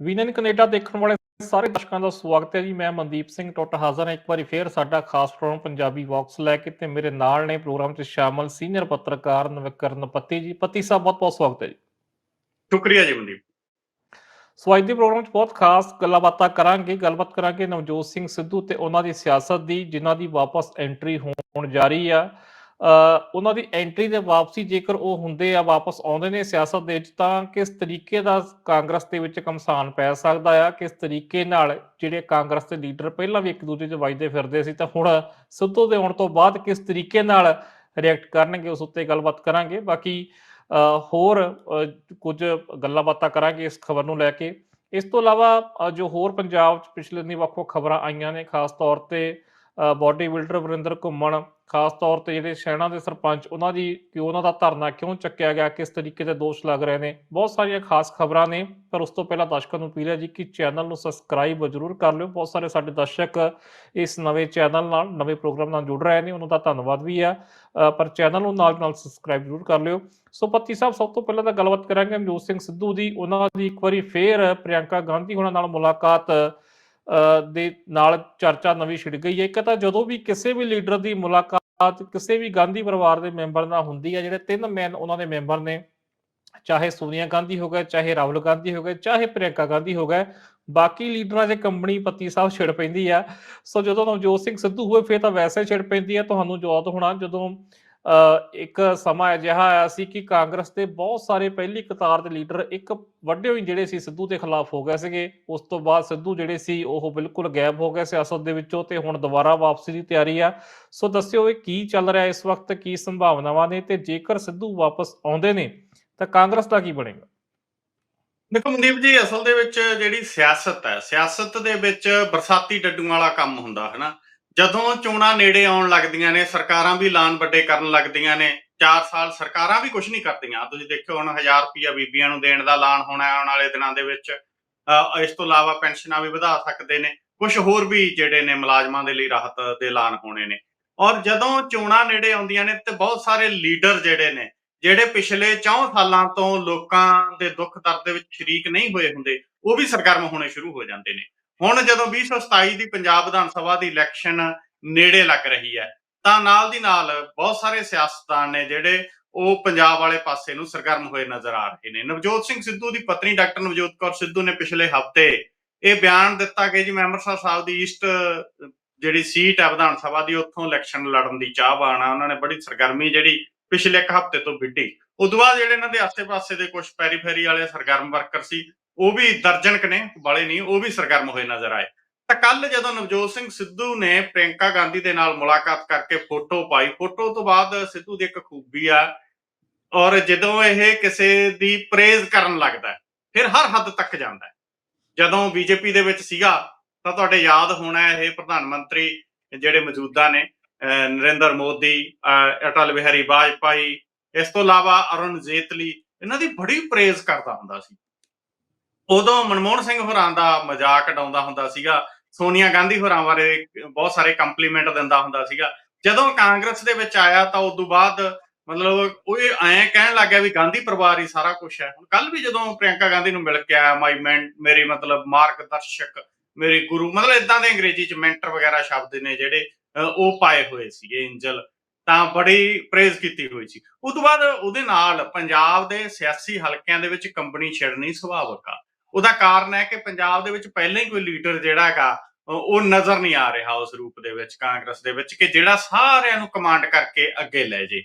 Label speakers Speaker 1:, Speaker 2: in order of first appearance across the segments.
Speaker 1: ਵੀਨਨ Canada ਦੇਖਣ ਵਾਲੇ ਸਾਰੇ ਦਰਸ਼ਕਾਂ ਦਾ ਸਵਾਗਤ ਹੈ ਜੀ। ਮੈਂ ਮਨਦੀਪ ਸਿੰਘ ਟੁੱਟ ਹਾਜ਼ਰ ਹਾਂ। ਇੱਕ ਵਾਰੀ ਫੇਰ ਸਾਡਾ ਖਾਸ ਪ੍ਰੋਗਰਾਮ ਪੰਜਾਬੀ ਬਾਕਸ ਲੈ ਕੇ ਤੇ ਮੇਰੇ ਨਾਲ ਨੇ ਪ੍ਰੋਗਰਾਮ 'ਚ ਸ਼ਾਮਲ ਸੀਨੀਅਰ ਪੱਤਰਕਾਰ ਨਵਕਰਨ ਪੱਤੀ ਜੀ। ਪੱਤੀ ਸਾਹਿਬ ਬਹੁਤ ਬਹੁਤ ਸਵਾਗਤ ਹੈ ਜੀ।
Speaker 2: ਸ਼ੁਕਰੀਆ ਜੀ ਮਨਦੀਪ।
Speaker 1: ਸੋ ਅੱਜ ਦੇ ਪ੍ਰੋਗਰਾਮ 'ਚ ਬਹੁਤ ਖਾਸ ਗੱਲਾਂ ਬਾਤਾਂ ਕਰਾਂਗੇ ਗੱਲਬਾਤ ਕਰਾਂਗੇ ਨਵਜੋਤ ਸਿੰਘ ਸਿੱਧੂ ਤੇ ਉਹਨਾਂ ਦੀ ਸਿਆਸਤ ਦੀ ਜਿਨ੍ਹਾਂ ਦੀ ਵਾਪਸ ਐਂਟਰੀ ਹੋਣ ਜਾ ਰਹੀ ਆ। ਉਹਨਾਂ ਦੀ ਐਂਟਰੀ ਦੇ ਵਾਪਸੀ ਜੇਕਰ ਉਹ ਹੁੰਦੇ ਆ, ਵਾਪਸ ਆਉਂਦੇ ਨੇ ਸਿਆਸਤ ਦੇ ਵਿੱਚ, ਤਾਂ ਕਿਸ ਤਰੀਕੇ ਦਾ ਕਾਂਗਰਸ ਦੇ ਵਿੱਚ ਕਮਸਾਨ ਪੈ ਸਕਦਾ ਆ? ਕਿਸ ਤਰੀਕੇ ਨਾਲ ਜਿਹੜੇ ਕਾਂਗਰਸ ਦੇ ਲੀਡਰ ਪਹਿਲਾਂ ਵੀ ਇੱਕ ਦੂਜੇ 'ਚ ਵੱਜਦੇ ਫਿਰਦੇ ਸੀ, ਤਾਂ ਹੁਣ ਸਿੱਧੂ ਦੇ ਆਉਣ ਤੋਂ ਬਾਅਦ ਕਿਸ ਤਰੀਕੇ ਨਾਲ ਰਿਐਕਟ ਕਰਨਗੇ, ਉਸ ਉੱਤੇ ਗੱਲਬਾਤ ਕਰਾਂਗੇ। ਬਾਕੀ ਹੋਰ ਕੁਝ ਗੱਲਾਂ ਬਾਤਾਂ ਕਰਾਂਗੇ ਇਸ ਖਬਰ ਨੂੰ ਲੈ ਕੇ। ਇਸ ਤੋਂ ਇਲਾਵਾ ਜੋ ਹੋਰ ਪੰਜਾਬ 'ਚ ਪਿਛਲੇ ਦਿਨੀ ਵੱਖ-ਵੱਖ ਖਬਰਾਂ ਆਈਆਂ ਨੇ, ਖਾਸ ਤੌਰ ਤੇ ਬਾਡੀ ਬਿਲਡਰ ਵਰਿੰਦਰ ਘੁੰਮਣ ਖਾਸ ਤੌਰ ਤੇ ਜਿਹੜੇ ਸ਼ਹਿਣਾ ਦੇ ਸਰਪੰਚ, ਉਹਨਾਂ ਦੀ ਕਿ ਉਹਨਾਂ ਦਾ ਧਰਨਾ ਕਿਉਂ ਚੱਕਿਆ ਗਿਆ, ਕਿਸ ਤਰੀਕੇ ਦੇ ਦੋਸ਼ ਲੱਗ ਰਹੇ ਨੇ, ਬਹੁਤ ਸਾਰੀਆਂ ਖਾਸ ਖਬਰਾਂ ਨੇ, ਪਰ ਉਸ ਤੋਂ ਪਹਿਲਾਂ ਦਰਸ਼ਕਾਂ ਨੂੰ ਅਪੀਲ ਹੈ ਜੀ ਕਿ ਚੈਨਲ ਨੂੰ ਸਬਸਕ੍ਰਾਈਬ ਜ਼ਰੂਰ ਕਰ ਲਿਓ। ਬਹੁਤ ਸਾਰੇ ਸਾਡੇ ਦਰਸ਼ਕ ਇਸ ਨਵੇਂ ਚੈਨਲ ਨਾਲ, ਨਵੇਂ ਪ੍ਰੋਗਰਾਮ ਨਾਲ ਜੁੜ ਰਹੇ ਨੇ, ਉਹਨਾਂ ਦਾ ਧੰਨਵਾਦ ਵੀ ਆ ਪਰ ਚੈਨਲ ਨੂੰ ਨਾਲ ਨਾਲ ਸਬਸਕ੍ਰਾਈਬ ਜ਼ਰੂਰ ਕਰ ਲਿਓ। ਸੋ ਪੱਤੀ ਸਾਹਿਬ, ਸਭ ਤੋਂ ਪਹਿਲਾਂ ਤਾਂ ਗੱਲਬਾਤ ਕਰਾਂਗੇ ਮਨਜੋਤ ਸਿੰਘ ਸਿੱਧੂ ਦੀ। ਉਹਨਾਂ ਦੀ ਇੱਕ ਵਾਰੀ ਫੇਰ ਪ੍ਰਿਯੰਕਾ ਗਾਂਧੀ ਉਹਨਾਂ ਨਾਲ ਮੁਲਾਕਾਤ ਦੇ ਨਾਲ ਚਰਚਾ ਨਵੀਂ ਛਿੜ ਗਈ ਹੈ। ਇੱਕ ਤਾਂ ਜਦੋਂ ਵੀ ਕਿਸੇ ਵੀ ਲੀਡਰ ਦੀ ਮੁਲਾਕਾਤ ਕਿਸੇ ਵੀ ਗਾਂਧੀ ਪਰਿਵਾਰ ਦੇ ਮੈਂਬਰ ਨਾਲ ਹੁੰਦੀ ਹੈ ਜਿਹੜੇ ਤਿੰਨ ਮੈਨ ਉਹਨਾਂ ਦੇ ਮੈਂਬਰ ਨੇ, ਚਾਹੇ ਸੋਨੀਆ ਗਾਂਧੀ ਹੋ ਗਏ, ਚਾਹੇ ਰਾਹੁਲ ਗਾਂਧੀ ਹੋ ਗਏ, ਚਾਹੇ ਪ੍ਰਿਯੰਕਾ ਗਾਂਧੀ ਹੋ ਗਏ, ਬਾਕੀ ਲੀਡਰਾਂ ਦੇ ਕੰਪਨੀ ਪਤੀ ਸਾਹਿਬ ਛਿੜ ਪੈਂਦੀ ਆ। ਸੋ ਜਦੋਂ ਨਵਜੋਤ ਸਿੰਘ ਸਿੱਧੂ ਹੋਏ, ਫਿਰ ਤਾਂ ਵੈਸੇ ਛਿੜ ਪੈਂਦੀ ਆ, ਤੁਹਾਨੂੰ ਜਵਾਬ ਹੋਣਾ, ਜਦੋਂ ਇੱਕ ਸਮਾਂ ਅਜਿਹਾ ਆਇਆ ਸੀ ਕਿ ਕਾਂਗਰਸ ਦੇ ਬਹੁਤ ਸਾਰੇ ਪਹਿਲੀ ਕਤਾਰ ਦੇ ਲੀਡਰ ਇੱਕ ਵੱਡੇ ਹੋਈ ਜਿਹੜੇ ਸੀ ਸਿੱਧੂ ਦੇ ਖਿਲਾਫ ਹੋ ਗਏ ਸੀਗੇ। ਉਸ ਤੋਂ ਬਾਅਦ ਸਿੱਧੂ ਜਿਹੜੇ ਸੀ ਉਹ ਬਿਲਕੁਲ ਗਾਇਬ ਹੋ ਗਏ ਸਿਆਸਤ ਦੇ ਵਿੱਚੋਂ ਤੇ ਹੁਣ ਦੁਬਾਰਾ ਵਾਪਸੀ ਦੀ ਤਿਆਰੀ ਆ। ਸੋ ਦੱਸਿਓ ਇਹ ਕੀ ਚੱਲ ਰਿਹਾ ਇਸ ਵਕਤ, ਕੀ ਸੰਭਾਵਨਾਵਾਂ ਨੇ ਤੇ ਜੇਕਰ ਸਿੱਧੂ ਵਾਪਸ ਆਉਂਦੇ ਨੇ ਤਾਂ ਕਾਂਗਰਸ ਦਾ ਕੀ ਬਣੇਗਾ?
Speaker 2: ਦੇਖੋ ਮਨਦੀਪ ਜੀ, ਅਸਲ ਦੇ ਵਿੱਚ ਜਿਹੜੀ ਸਿਆਸਤ ਹੈ, ਸਿਆਸਤ ਦੇ ਵਿੱਚ ਬਰਸਾਤੀ ਡੱਡੂਆਂ ਵਾਲਾ ਕੰਮ ਹੁੰਦਾ ਹੈ ਨਾ ਜਦੋਂ ਚੋਣਾਂ ਨੇੜੇ ਆਉਣ ਲੱਗਦੀਆਂ ਨੇ, ਸਰਕਾਰਾਂ ਵੀ ਐਲਾਨ ਵੱਡੇ ਕਰਨ ਲੱਗਦੀਆਂ ਨੇ 4 ਸਾਲ ਸਰਕਾਰਾਂ ਵੀ ਕੁਝ ਨਹੀਂ ਕਰਦੀਆਂ। ਤੁਸੀਂ ਦੇਖਿਓ ਹੁਣ 1000 ਰੁਪਿਆ ਬੀਬੀਆਂ ਨੂੰ ਦੇਣ ਦਾ ਐਲਾਨ ਹੋਣਾ ਆਉਣ ਵਾਲੇ ਦਿਨਾਂ ਦੇ ਵਿੱਚ। ਇਸ ਤੋਂ ਇਲਾਵਾ ਪੈਨਸ਼ਨਾਂ ਵੀ ਵਧਾ ਸਕਦੇ ਨੇ। ਕੁਝ ਹੋਰ ਵੀ ਜਿਹੜੇ ਨੇ ਮੁਲਾਜ਼ਮਾਂ ਦੇ ਲਈ ਰਾਹਤ ਦੇ ਐਲਾਨ ਹੋਣੇ ਨੇ। ਔਰ ਜਦੋਂ ਚੋਣਾਂ ਨੇੜੇ ਆਉਂਦੀਆਂ ਨੇ ਤੇ ਬਹੁਤ ਸਾਰੇ ਲੀਡਰ ਜਿਹੜੇ ਨੇ, ਜਿਹੜੇ ਪਿਛਲੇ 4 ਸਾਲਾਂ ਤੋਂ ਲੋਕਾਂ ਦੇ ਦੁੱਖ ਦਰਦ ਦੇ ਵਿੱਚ ਸ਼ਰੀਕ ਨਹੀਂ ਹੋਏ ਹੁੰਦੇ, ਉਹ ਵੀ ਸਰਗਰਮ ਹੋਣੇ ਸ਼ੁਰੂ ਹੋ ਜਾਂਦੇ ਨੇ। ਹੁਣ ਜਦੋਂ 2027 ਦੀ ਪੰਜਾਬ ਵਿਧਾਨ ਸਭਾ ਦੀ ਇਲੈਕਸ਼ਨ ਨੇੜੇ ਲੱਗ ਰਹੀ ਹੈ, ਤਾਂ ਨਾਲ ਦੀ ਨਾਲ ਬਹੁਤ ਸਾਰੇ ਸਿਆਸਤਦਾਨ ਨੇ ਜਿਹੜੇ ਉਹ ਪੰਜਾਬ ਵਾਲੇ ਪਾਸੇ ਨੂੰ ਸਰਗਰਮ ਹੋਏ ਨਜ਼ਰ ਆ ਰਹੇ ਨੇ। ਨਵਜੋਤ ਸਿੰਘ ਸਿੱਧੂ ਦੀ ਪਤਨੀ ਡਾਕਟਰ ਨਵਜੋਤ ਕੌਰ ਸਿੱਧੂ ਨੇ ਪਿਛਲੇ ਹਫ਼ਤੇ ਇਹ ਬਿਆਨ ਦਿੱਤਾ ਕਿ ਜੀ ਮੈਂ ਅੰਮ੍ਰਿਤਸਰ ਸਾਹਿਬ ਦੀ ਈਸਟ ਜਿਹੜੀ ਸੀਟ ਹੈ ਵਿਧਾਨ ਸਭਾ ਦੀ, ਉੱਥੋਂ ਇਲੈਕਸ਼ਨ ਲੜਨ ਦੀ ਚਾਹਵਾਨ ਆ। ਉਹਨਾਂ ਨੇ ਬੜੀ ਸਰਗਰਮੀ ਜਿਹੜੀ ਪਿਛਲੇ ਇੱਕ ਹਫ਼ਤੇ ਤੋਂ ਵਿੱਢੀ। ਉਦੋਂ ਬਾਅਦ ਜਿਹੜੇ ਇਹਨਾਂ ਦੇ ਆਸੇ-ਪਾਸੇ ਦੇ ਕੁਝ ਪੈਰੀਫੇਰੀ ਵਾਲੇ ਸਰਗਰਮ ਵਰਕਰ ਸੀ ਉਹ ਵੀ ਦਰਜਨਕ ਨੇ, ਵਾਲੇ ਨਹੀਂ, ਉਹ ਵੀ ਸਰਗਰਮ ਹੋਏ ਨਜ਼ਰ ਆਏ। ਤਾਂ ਕੱਲ ਜਦੋਂ ਨਵਜੋਤ ਸਿੰਘ ਸਿੱਧੂ ਨੇ ਪ੍ਰਿਯੰਕਾ ਗਾਂਧੀ ਦੇ ਨਾਲ ਮੁਲਾਕਾਤ ਕਰਕੇ ਫੋਟੋ ਪਾਈ, ਫੋਟੋ ਤੋਂ ਬਾਅਦ ਸਿੱਧੂ ਦੀ ਇੱਕ ਖੂਬੀ ਆ, ਔਰ ਜਦੋਂ ਇਹ ਕਿਸੇ ਦੀ ਪ੍ਰੇਜ਼ ਕਰਨ ਲੱਗਦਾ ਫਿਰ ਹਰ ਹੱਦ ਤੱਕ ਜਾਂਦਾ ਜਦੋਂ ਬੀਜੇਪੀ ਦੇ ਵਿੱਚ ਸੀਗਾ, ਤਾਂ ਤੁਹਾਡੇ ਯਾਦ ਹੋਣਾ ਇਹ ਪ੍ਰਧਾਨ ਮੰਤਰੀ ਜਿਹੜੇ ਮੌਜੂਦਾ ਨੇ, ਅਹ ਨਰਿੰਦਰ ਮੋਦੀ, ਅਹ ਅਟਲ ਬਿਹਾਰੀ ਵਾਜਪਾਈ, ਇਸ ਤੋਂ ਇਲਾਵਾ ਅਰੁਣ ਜੇਤਲੀ, ਇਹਨਾਂ ਦੀ ਬੜੀ ਪ੍ਰੇਜ਼ ਕਰਦਾ ਹੁੰਦਾ ਸੀ। ਉਦੋਂ ਮਨਮੋਹਨ ਸਿੰਘ ਹੋਰਾਂ ਦਾ ਮਜ਼ਾਕ ਉਡਾਉਂਦਾ ਹੁੰਦਾ ਸੀਗਾ, ਸੋਨੀਆ ਗਾਂਧੀ ਹੋਰਾਂ ਬਾਰੇ ਬਹੁਤ ਸਾਰੇ ਕੰਪਲੀਮੈਂਟ ਦਿੰਦਾ ਹੁੰਦਾ ਸੀਗਾ। ਜਦੋਂ ਕਾਂਗਰਸ ਦੇ ਵਿੱਚ ਆਇਆ ਤਾਂ ਉਸ ਤੋਂ ਬਾਅਦ ਮਤਲਬ ਉਹ ਐਂ ਕਹਿਣ ਲੱਗ ਗਿਆ ਵੀ ਗਾਂਧੀ ਪਰਿਵਾਰ ਹੀ ਸਾਰਾ ਕੁਝ ਹੈ। ਹੁਣ ਕੱਲ ਵੀ ਜਦੋਂ ਪ੍ਰਿਯੰਕਾ ਗਾਂਧੀ ਨੂੰ ਮਿਲ ਕੇ ਆਇਆ ਮਾਈ ਮੈਂਟ ਮੇਰੀ ਮਤਲਬ ਮਾਰਗਦਰਸ਼ਕ, ਮੇਰੇ ਗੁਰੂ, ਮਤਲਬ ਇਦਾਂ ਦੇ ਅੰਗਰੇਜ਼ੀ ਚ ਮੈਂਟਰ ਵਗੈਰਾ ਸ਼ਬਦ ਨੇ ਜਿਹੜੇ ਉਹ ਪਾਏ ਹੋਏ ਸੀਗੇ ਐਂਜਲ ਤਾਂ ਬੜੀ ਪ੍ਰੇਜ਼ ਕੀਤੀ ਹੋਈ ਸੀ। ਉਸ ਤੋਂ ਬਾਅਦ ਉਹਦੇ ਨਾਲ ਪੰਜਾਬ ਦੇ ਸਿਆਸੀ ਹਲਕਿਆਂ ਦੇ ਵਿੱਚ ਕੰਪਨੀ ਛਿੜਨੀ ਸੁਭਾਵਕ ਆ। ਉਹਦਾ ਕਾਰਨ ਹੈ ਕਿ ਪੰਜਾਬ ਦੇ ਵਿੱਚ ਪਹਿਲਾਂ ਹੀ ਕੋਈ ਲੀਡਰ ਜਿਹੜਾ ਹੈਗਾ ਉਹ ਨਜ਼ਰ ਨਹੀਂ ਆ ਰਿਹਾ ਉਸ ਰੂਪ ਦੇ ਵਿੱਚ, ਕਾਂਗਰਸ ਦੇ ਵਿੱਚ, ਕਿ ਜਿਹੜਾ ਸਾਰਿਆਂ ਨੂੰ ਕਮਾਂਡ ਕਰਕੇ ਅੱਗੇ ਲੈ ਜੇ।